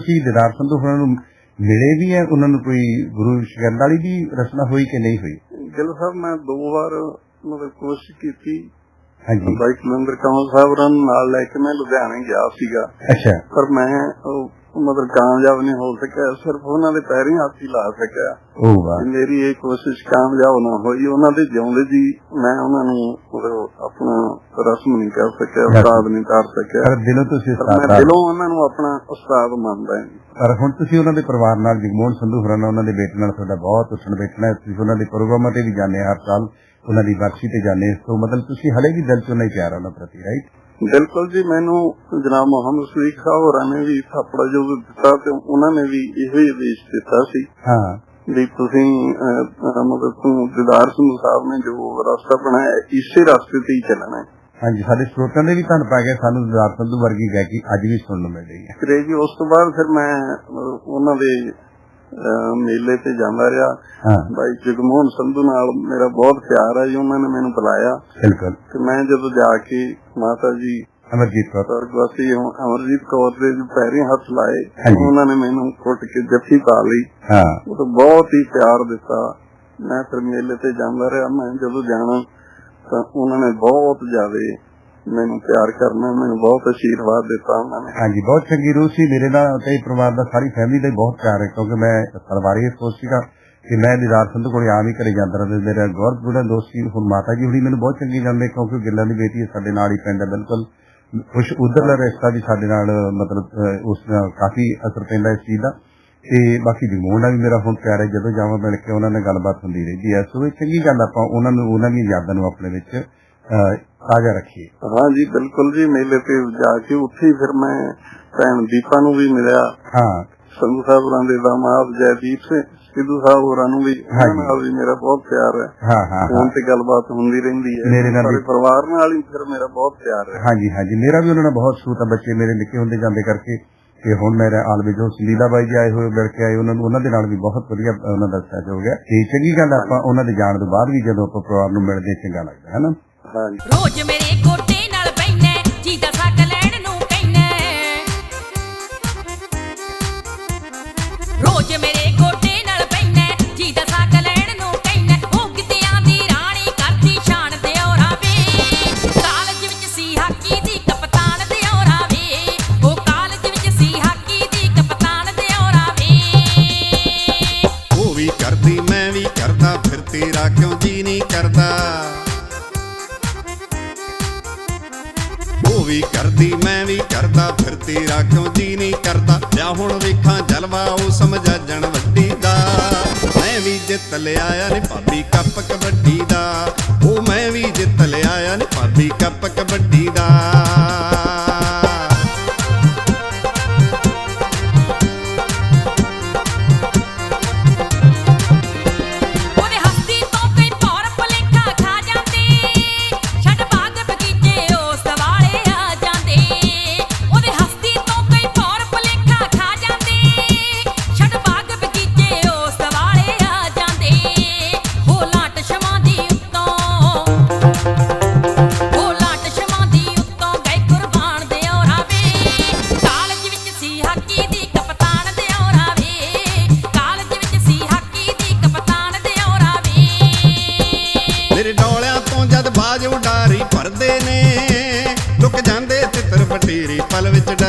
ਤੁਸੀਂ ਦਿਦਾਰ ਸੰਧੂ ਹੋਰਾਂ ਨੂੰ ਮਿਲੇ ਵੀ ਹੈ? ਉਹਨਾਂ ਨੂੰ ਕੋਈ ਗੁਰੂ ਸ਼ਗਨ ਵਾਲੀ ਵੀ ਰਚਨਾ ਹੋਈ ਕਿ ਨਹੀਂ ਹੋਈ? ਗਿੱਲ ਸਾਹਿਬ, ਮੈਂ ਦੋ ਵਾਰ ਮਤਲਬ ਕੋਸ਼ਿਸ਼ ਕੀਤੀ। ਹਾਂਜੀ। ਬਾਈ ਕੁਲੰਦਰ ਕਮਲ ਸਾਹਿਬ ਹੋਰਾਂ ਨੂੰ ਨਾਲ ਲੈ ਕੇ ਮੈਂ ਲੁਧਿਆਣੇ ਗਿਆ ਸੀਗਾ। ਅੱਛਾ। ਪਰ ਮੈਂ ਉਹ ਮਤਲਬ ਕਾਮਯਾਬ ਨਹੀਂ ਹੋ ਸਕਿਆ ਸਿਰਫ ਉਹਨਾਂ ਦੇ ਪੈਰੀਂ ਹੱਥ ਲਾ ਸਕਿਆ। ਉਹ ਵਾਹ। ਮੇਰੀ ਇਹ ਕੋਸ਼ਿਸ਼ ਕਾਮਯਾਬ ਨਾ ਹੋਈ ਉਹਨਾਂ ਦੇ ਜਿਉਂਦੇ ਜੀ ਮੈਂ ਉਹਨਾਂ ਨੂੰ ਆਪਣਾ ਰਸਮ ਨਹੀਂ ਕਰ ਸਕਿਆ ਉਸਤਾਦ ਨਹੀਂ ਕਰ ਸਕਿਆ। ਪਰ ਦਿਲੋਂ ਤੁਸੀਂ ਪਰ ਮੈਂ ਦਿਲੋਂ ਉਹਨਾਂ ਨੂੰ ਆਪਣਾ ਉਸਤਾਦ ਮੰਨਦਾ ਹਾਂ ਪਰ ਹੁਣ ਤੁਸੀਂ ਉਹਨਾਂ ਦੇ ਪਰਿਵਾਰ ਨਾਲ ਜਗਮੋਹਨ ਸੰਧੂ ਹੋਰਾਂ ਨਾਲ ਉਹਨਾਂ ਦੇ ਬੇਟੇ ਨਾਲ ਤੁਹਾਡਾ ਬਹੁਤ ਉੱਠਣ ਬੈਠਣਾ। ਤੁਸੀਂ ਉਹਨਾਂ ਦੇ ਪ੍ਰੋਗਰਾਮਾਂ ਤੇ ਵੀ ਜਾਂਦੇ ਹਰ ਸਾਲ। ਉਹਨਾਂ ਦੀ ਬਖਸ਼ੀ ਤੇ ਜਾਂਦੇ ਸੋ ਮਤਲਬ ਤੁਸੀਂ ਹਲੇ ਵੀ ਦਿਲ ਚੋਂ ਨਹੀਂ ਪਿਆਰ ਉਹਨਾਂ ਪ੍ਰਤੀ ਰਾਈਟ ਬਿਲਕੁਲ ਜੀ ਮੈਨੂੰ ਜਨਾਬ ਮੁਹੰਮਦ ਸਦੀਕ ਸਾਹਿਬ ਹੋਰਾਂ ਨੇ ਵੀ ਥਾਪੜਾ ਜੋ ਦਿੱਤਾ ਤੇ ਉਹਨਾਂ ਨੇ ਵੀ ਇਹੋ ਹੀ ਆਦੇਸ਼ ਦਿੱਤਾ ਸੀ ਹਾਂ। ਵੀ ਤੁਸੀਂ ਮਤਲਬ ਤੂੰ ਦਿਦਾਰ ਸਿੰਘ ਸਾਹਿਬ ਨੇ ਜੋ ਰਸਤਾ ਬਣਾਇਆ ਇਸੇ ਰਸਤੇ ਤੇ ਹੀ ਚੱਲਣਾ ਹੈ। ਹਾਂਜੀ ਸਾਡੇ ਸਰੋਤਿਆਂ ਦੇ ਵੀ ਧੰਨ ਪਾ ਗਿਆ ਸਾਨੂੰ ਦਿਦਾਰ ਸੰਧੂ ਵਰਗੀ ਗਾਇਕੀ ਅੱਜ ਵੀ ਸੁਣਨ ਨੂੰ ਮਿਲ ਰਹੀ ਹੈ। ਜੀ ਉਸ ਤੋਂ ਬਾਅਦ ਫਿਰ ਮੈਂ ਉਹਨਾਂ ਦੇ ਮੇਲੇ ਤੇ ਜਾਂਦਾ ਰਿਹਾ। ਹਾਂ। ਬਾਈ ਜਗਮੋਹਨ ਸੰਧੂ ਨਾਲ ਮੇਰਾ ਬਹੁਤ ਪਿਆਰ ਹੈ ਜੀ ਉਹਨਾਂ ਨੇ ਮੈਨੂੰ ਬੁਲਾਇਆ। ਬਿਲਕੁਲ। ਤੇ ਮੈਂ ਜਦੋਂ ਜਾ ਕੇ ਮਾਤਾ ਜੀ ਅਮਰਜੀਤ ਕੌਰ। ਸਰਗਵਾਸੀ ਅਮਰਜੀਤ ਕੌਰ ਦੇ ਪੈਰੀਂ ਹੱਥ ਲਾਏ। ਉਹਨਾਂ ਨੇ ਮੈਨੂੰ ਕੁੱਟ ਕੇ ਜੱਫੀ ਪਾ ਲਈ। ਹਾਂ। ਉਹ ਬਹੁਤ ਹੀ ਪਿਆਰ ਦਿੱਤਾ। ਮੈਂ ਫਿਰ ਮੇਲੇ ਤੇ ਜਾਂਦਾ ਰਿਹਾ। ਮੈਂ ਜਦੋਂ ਜਾਣਾ ਤਾਂ ਉਹਨਾਂ ਨੇ ਬਹੁਤ ਜ਼ਿਆਦਾ ਮੈਨੂੰ ਪਿਆਰ ਕਰਨਾ, ਮੈਨੂੰ ਬਹੁਤ ਆਸ਼ੀਰਵਾਦ ਦਿੱਤਾ ਉਹਨਾਂ ਨੇ। ਹਾਂਜੀ, ਬਹੁਤ ਚੰਗੀ ਰੂਹ ਸੀ। ਮੇਰੇ ਨਾਲ ਤੇ ਪਰਿਵਾਰ ਦਾ ਸਾਰੀ ਫੈਮਿਲੀ ਦਾ ਬਹੁਤ ਪਿਆਰ ਹੈ, ਕਿਉਂਕਿ ਮੈਂ ਪਰਿਵਾਰੀ ਸੋਚ ਸੀਗਾ ਕਿ ਮੈਂ ਦਿਦਾਰ ਸੰਧੂ ਕੋਲ ਆਮ ਹੀ ਘਰੇ ਜਾਂਦਾ ਰਹਿੰਦਾ ਮੇਰਾ ਬਹੁਤ ਬੁੜਾ ਦੋਸਤ ਸੀ, ਹੁਣ ਮਾਤਾ ਜੀ ਹੁਣੀ ਮੈਨੂੰ ਬਹੁਤ ਚੰਗੀ ਜਾਂਦੇ, ਕਿਉਂਕਿ ਗਿੱਲਾਂ ਦੀ ਬੇਟੀ ਸਾਡੇ ਨਾਲ ਹੀ ਪਿੰਡ ਹੈ, ਬਿਲਕੁਲ ਕੁਛ ਉਧਰਲਾ ਰਿਸ਼ਤਾ ਵੀ ਸਾਡੇ ਨਾਲ, ਮਤਲਬ ਉਸ ਨਾਲ ਕਾਫੀ ਅਸਰ ਪੈਂਦਾ ਇਸ ਚੀਜ਼ ਦਾ। ਤੇ ਬਾਕੀ ਜਗਮੋਹਨ ਵੀ ਮੇਰਾ ਹੁਣ ਪਿਆਰ ਹੈ, ਜਦੋਂ ਜਾਵਾਂ ਮਿਲ ਕੇ ਉਹਨਾਂ ਨਾਲ ਗੱਲਬਾਤ ਹੁੰਦੀ ਰਹਿੰਦੀ ਹੈ। ਸੋ ਇਹ ਚੰਗੀ ਗੱਲ ਆਪਾਂ, ਉਹਨਾਂ ਨੂੰ, ਉਹਨਾਂ ਦੀਆਂ ਯਾਦਾਂ ਨੂੰ ਆਪਣੇ ਵਿੱਚ ਤਾਜ਼ਾ ਰੱਖੀਏ। ਹਾਂ ਜੀ ਬਿਲਕੁਲ ਜੀ ਮੇਲੇ ਤੇ ਜਾ ਕੇ ਉੱਥੇ ਫਿਰ ਮੈਂ ਭੈਣ ਦੀਪਾ ਨੂੰ ਵੀ ਮਿਲਿਆ। ਹਾਂ। ਸੰਧੂ ਸਾਹਿਬ ਹੋਰਾਂ ਦੇ ਦਾਮਾਦ ਜੈਦੀਪ ਸਿੰਘ ਸਿੱਧੂ ਸਾਹਿਬ ਹੋਰਾਂ ਨੂੰ ਵੀ। ਨਾਲ ਵੀ ਮੇਰਾ ਬਹੁਤ ਪਿਆਰ ਹੈ। ਹਾਂ ਹਾਂ ਫੋਨ ਤੇ ਗੱਲਬਾਤ ਹੁੰਦੀ ਰਹਿੰਦੀ ਹੈ। ਮੇਰੇ ਨਾਲ ਵੀ- ਪਰਿਵਾਰ ਨਾਲ ਹੀ ਫਿਰ ਮੇਰਾ ਬਹੁਤ ਪਿਆਰ ਹੈ। ਹਾਂਜੀ ਹਾਂਜੀ ਮੇਰਾ ਵੀ ਉਹਨਾਂ ਨਾਲ ਬਹੁਤ ਸੂਤ ਆ ਬੱਚੇ ਮੇਰੇ ਨਿੱਕੇ ਹੁੰਦੇ ਜਾਂਦੇ ਕਰਕੇ। ਤੇ ਹੁਣ ਮੇਰਾ ਆਲਵੇ ਜੋ ਸੁਨੀਲਾ ਬਾਈ ਜੀ ਆਏ ਹੋਏ ਮਿਲ ਕੇ ਆਏ ਉਹਨਾਂ ਨੂੰ ਉਹਨਾਂ ਦੇ ਨਾਲ ਵੀ ਬਹੁਤ ਵਧੀਆ ਉਹਨਾਂ ਦਾ ਸਹਿਜ ਹੋ। ਤੇ ਚੰਗੀ ਗੱਲ ਆਪਾਂ ਉਹਨਾਂ ਦੇ ਜਾਣ ਤੋਂ ਬਾਅਦ ਵੀ ਜਦੋਂ ਆਪਾਂ ਪਰਿਵਾਰ ਨੂੰ ਮਿਲਦੇ ਚੰਗਾ ਲੱਗਦਾ ਹੈ ਨਾ? ਹਾਂ ਰੋਜ਼ ਮੇਰੇ ਗੋਡੇ ਨਾਲ ਪੈਨੇ ਜਿੱਤ ਲਿਆਇਆ ਨੀ ਭਾਬੀ ਕੱਪ ਕਬੱਡੀ।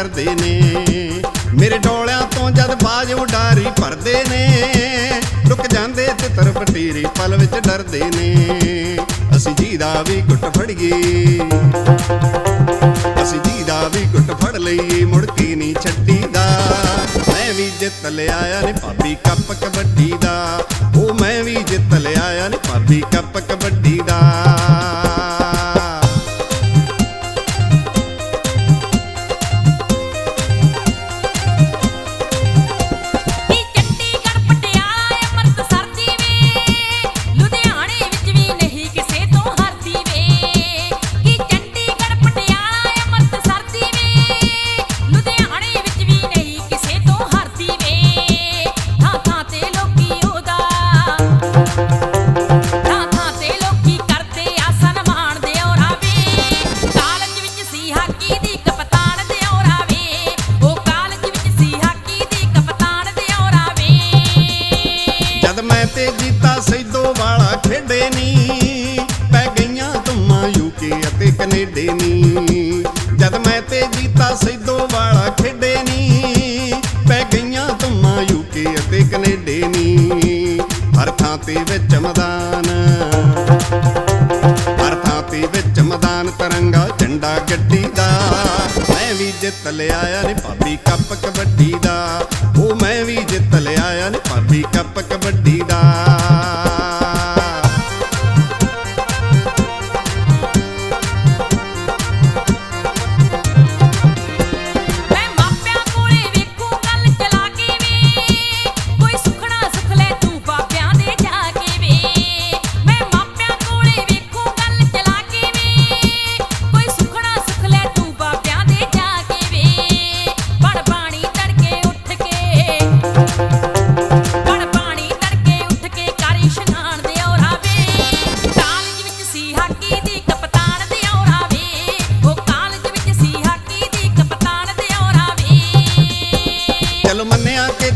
ਪਲ ਨੇ। ਮੇਰੇ ਡੋਲਿਆਂ ਤੋਂ ਜਦ ਬਾਜ ਉਡਾਰੀ ਭਰਦੇ ਨੇ। ਲੁਕ ਜਾਂਦੇ ਤਿੱਤਰ ਬਟੇਰੀ ਪਲ ਵਿੱਚ ਡਰਦੇ ਨੇ। ਅਸੀਂ ਜੀ ਦਾ ਵੀ ਗੁੱਟ ਫੜੀਏ। ਅਸੀਂ ਜੀ ਦਾ ਵੀ ਗੁੱਟ ਫੜ ਲਈਏ, ਮੁੜ ਕੇ ਨਹੀਂ ਛੱਡੀਦਾ। ਮੈਂ ਵੀ ਜਿੱਤ ਲਿਆਇਆ ਨੀ ਭਾਬੀ ਕੱਪ ਕਬੱਡੀ ਦਾ। ਉਹ ਮੈਂ ਵੀ ਜਿੱਤ ਲਿਆਇਆ ਨੀ ਭਾਬੀ ਕੱਪ ਗੱਡੀ ਦਾ। ਮੈਂ ਵੀ ਜਿੱਤ ਲਿਆਇਆ ਨੀ ਭਾਬੀ ਕੱਪ ਕਬੱਡੀ ਦਾ। ਉਹ ਮੈਂ ਵੀ ਜਿੱਤ ਲਿਆਇਆ ਨੀ ਭਾਬੀ ਕੱਪ ਕਬੱਡੀ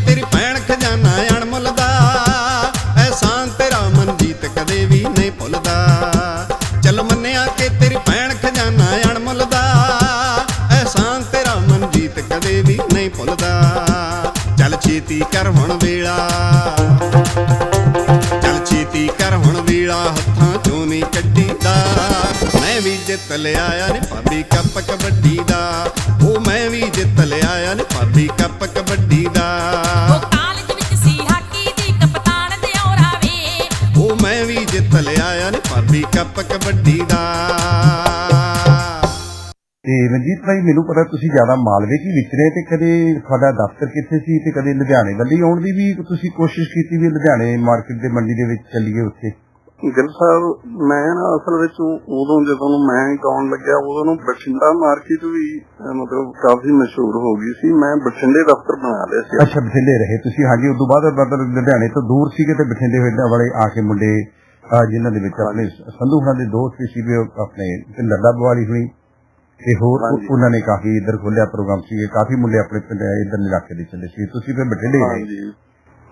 ਤੇਰੀ ਭੈਣ ਖਜ਼ਾਨਾ ਅਣਮੁੱਲ ਦਾ ਐਸਾਨ ਤੇਰਾ ਮਨਜੀਤ ਕਦੇ ਵੀ ਨਹੀਂ ਭੁੱਲਦਾ। ਚੱਲ ਮੰਨਿਆ ਕਿ ਤੇਰੀ ਭੈਣ ਖਜ਼ਾਨਾ ਅਣਮੁੱਲ ਦਾ ਐਸਾਨ ਤੇਰਾ ਮਨਜੀਤ ਕਦੇ ਵੀ ਨਹੀਂ ਭੁੱਲਦਾ। ਚੱਲ ਛੇਤੀ ਕਰ ਹੁਣ ਵੇਲਾ। ਚੱਲ ਛੇਤੀ ਕਰ ਹੁਣ ਵੇਲਾ, ਹੱਥਾਂ ਚੋਂ ਨਹੀਂ ਕੱਢੀਦਾ। ਮੈਂ ਵੀ ਜਿੱਤ ਲਿਆਇਆ ਨੀ ਭਾਬੀ ਕੱਪ ਕਬੱਡੀ ਦਾ। ਉਹ ਮੈਂ ਵੀ ਜਿੱਤ ਲਿਆਇਆ ਨੀ ਭਾਬੀ ਕੱਪ ਕਬੱਡੀ ਦਾ। ਰਣਜੀਤ ਭਾਈ ਮੈਨੂੰ ਪਤਾ ਤੁਸੀਂ ਜ਼ਿਆਦਾ ਮਾਲਵੇ 'ਚ ਹੀ ਵਿਚਰੇ ਤੇ ਕਦੇ ਤੁਹਾਡਾ ਦਫ਼ਤਰ ਕਿੱਥੇ ਸੀ ਤੇ ਕਦੇ ਲੁਧਿਆਣੇ ਵੱਲੀ ਆਉਣ ਦੀ ਵੀ ਤੁਸੀਂ ਕੋਸ਼ਿਸ਼ ਕੀਤੀ ਵੀ ਲੁਧਿਆਣੇ ਮਾਰਕੀਟ ਦੇ ਮੰਡੀ ਦੇ ਵਿੱਚ ਚੱਲੀਏ ਉੱਥੇ? ਗਿੱਲ ਸਾਹਿਬ ਮੈਂ ਨਾ ਅਸਲ ਵਿੱਚ ਉਦੋਂ ਜਦੋਂ ਮੈਂ ਗਾਉਣ ਲੱਗਿਆ ਉਦੋਂ ਨੂੰ ਬਠਿੰਡਾ ਮਾਰਕੀਟ ਵੀ ਮਤਲਬ ਕਾਫੀ ਮਸ਼ਹੂਰ ਹੋ ਗਈ ਸੀ। ਮੈਂ ਬਠਿੰਡੇ ਦਫ਼ਤਰ ਬਣਾ ਲਿਆ ਸੀ। ਅੱਛਾ ਬਠਿੰਡੇ ਰਹੇ ਤੁਸੀਂ। ਹਾਂਜੀ ਉਦੋਂ ਬਾਅਦ ਮਤਲਬ ਲੁਧਿਆਣੇ ਤੋਂ ਦੂਰ ਸੀਗੇ ਤੇ ਬਠਿੰਡੇ ਵੇਲੇ ਵਾਲੇ ਆ ਕੇ ਮੁੰਡੇ ਜਿਨ੍ਹਾਂ ਦੇ ਵਿੱਚ ਆਪਣੇ ਸੰਧੂ ਖਾਨ ਦੇ ਦੋਸਤ ਵੀ ਸੀਗੇ ਉਹ ਆਪਣੇ ਲੱਡਾ ਬਵਾਲੀ ਹੋਣੀ। ਤੇ ਹੋਰ। ਉਹਨਾਂ ਨੇ ਕਾਫੀ ਇੱਧਰ ਖੋਲਿਆ ਪ੍ਰੋਗਰਾਮ ਸੀਗੇ ਕਾਫੀ ਮੁੰਡੇ ਆਪਣੇ ਪਿੰਡ ਇੱਧਰ ਇਲਾਕੇ ਦੇ ਚੱਲੇ ਸੀ। ਤੁਸੀਂ ਫਿਰ ਬਠਿੰਡੇ ਰਹੇ?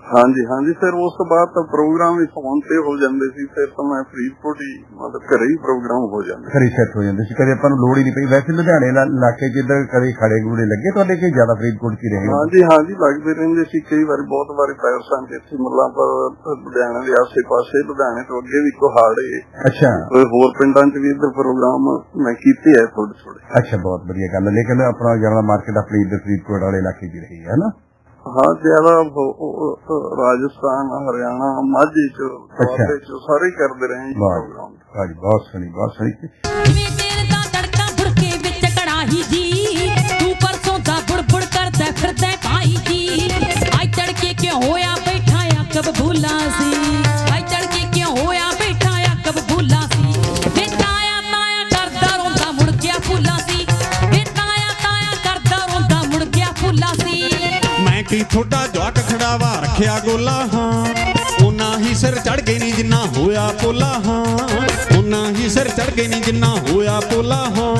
ਹਾਂਜੀ ਹਾਂਜੀ ਫਿਰ ਉਸ ਤੋਂ ਬਾਅਦ ਤਾਂ ਪ੍ਰੋਗਰਾਮ ਵੀ ਫੋਨ ਤੇ ਹੋ ਜਾਂਦੇ ਸੀ ਫਿਰ ਤਾਂ ਮੈਂ ਫਰੀਦਕੋਟ ਹੀ ਮਤਲਬ ਘਰੇ ਹੀ ਪ੍ਰੋਗਰਾਮ ਹੋ ਜਾਂਦੇ ਘਰੇ ਸੈੱਟ ਹੋ ਜਾਂਦੇ ਸੀ ਕਦੇ ਆਪਾਂ ਨੂੰ ਲੋੜ ਹੀ ਨਹੀਂ ਪਈ। ਵੈਸੇ ਲੁਧਿਆਣੇ ਇਲਾ- ਇਲਾਕੇ ਇੱਧਰ ਕਦੇ ਖੜੇ ਗੂੜੇ ਲੱਗੇ ਤੁਹਾਡੇ ਕਿ ਜ਼ਿਆਦਾ ਫਰੀਦਕੋਟ ਹੀ ਰਹੇ ਹੋ? ਹਾਂਜੀ ਹਾਂਜੀ ਲੱਗਦੇ ਰਹਿੰਦੇ ਸੀ ਕਈ ਵਾਰੀ ਬਹੁਤ ਵਾਰੀ ਪੈਰਸਾਂ ਇੱਥੇ ਮੁੱਲਾਂਪੁਰ ਲੁਧਿਆਣਾ ਦੇ ਆਸੇ ਪਾਸੇ ਲੁਧਿਆਣੇ ਤੋਂ ਅੱਗੇ ਵੀ ਕੋਹਾੜੇ ਅੱਛਾ। ਕੋਈ ਹੋਰ ਪਿੰਡਾਂ 'ਚ ਵੀ ਇੱਧਰ ਪ੍ਰੋਗਰਾਮ ਮੈਂ ਕੀਤੇ ਆ ਥੋੜੇ ਥੋੜੇ ਅੱਛਾ ਬਹੁਤ ਵਧੀਆ ਗੱਲ ਹੈ ਲੇਕਿਨ ਆਪਣਾ ਜ਼ਿਆਦਾ ਮਾਰਕੀਟ ਆਪਣੀ ਇੱਧਰ ਫਰੀਦਕੋਟ ਵਾਲੇ ਇਲਾਕੇ 'ਚ ਹੀ ਰਹੀ ਹੈ ਨਾ ਹਾਂ ਜ਼ਿਆਦਾ ਰਾਜਸਥਾਨ ਹਰਿਆਣਾ ਮਾਝੇ ਚ ਦੁਆਬੇ ਚ ਸਾਰੇ ਹੀ ਕਰਦੇ ਰਹੇ ਜੀ ਬਹੁਤ ਸੋਹਣੀ ਬਹੁਤ ਸੋਹਣੀ। ਜਿਵੇਂ ਤੇਰੇ ਦਾ ਤੜਕਾ ਬੁੜਕੇ ਵਿੱਚ ਕੜਾਹੀ ਜੀ। ਤੂੰ ਪਰਸੋਂ ਦਾ ਬੁੜਬੁੜ ਕਰਦਾ ਫਿਰਦਾ ਭਾਈ ਜੀ। ਆਈ ਤੜਕੇ ਕਿਉਂ ਹੋਇਆ ਬੈਠਾ ਆ ਕਬ ਭੁੱਲਾ ਸੀ ਥੋੜਾ ਜਵਾਕ ਖੜਾਵਾ ਰੱਖਿਆ ਗੋਲਾ ਹਾਂ। ਉਹਨਾਂ ਹੀ ਸਿਰ ਚੜ ਗਏ ਨਹੀਂ ਜਿੰਨਾ ਹੋਇਆ ਪੋਲਾ ਹਾਂ। ਉਹਨਾਂ ਹੀ ਸਿਰ ਚੜ ਗਏ ਨਹੀਂ ਜਿੰਨਾ ਹੋਇਆ ਪੋਲਾ ਹਾਂ।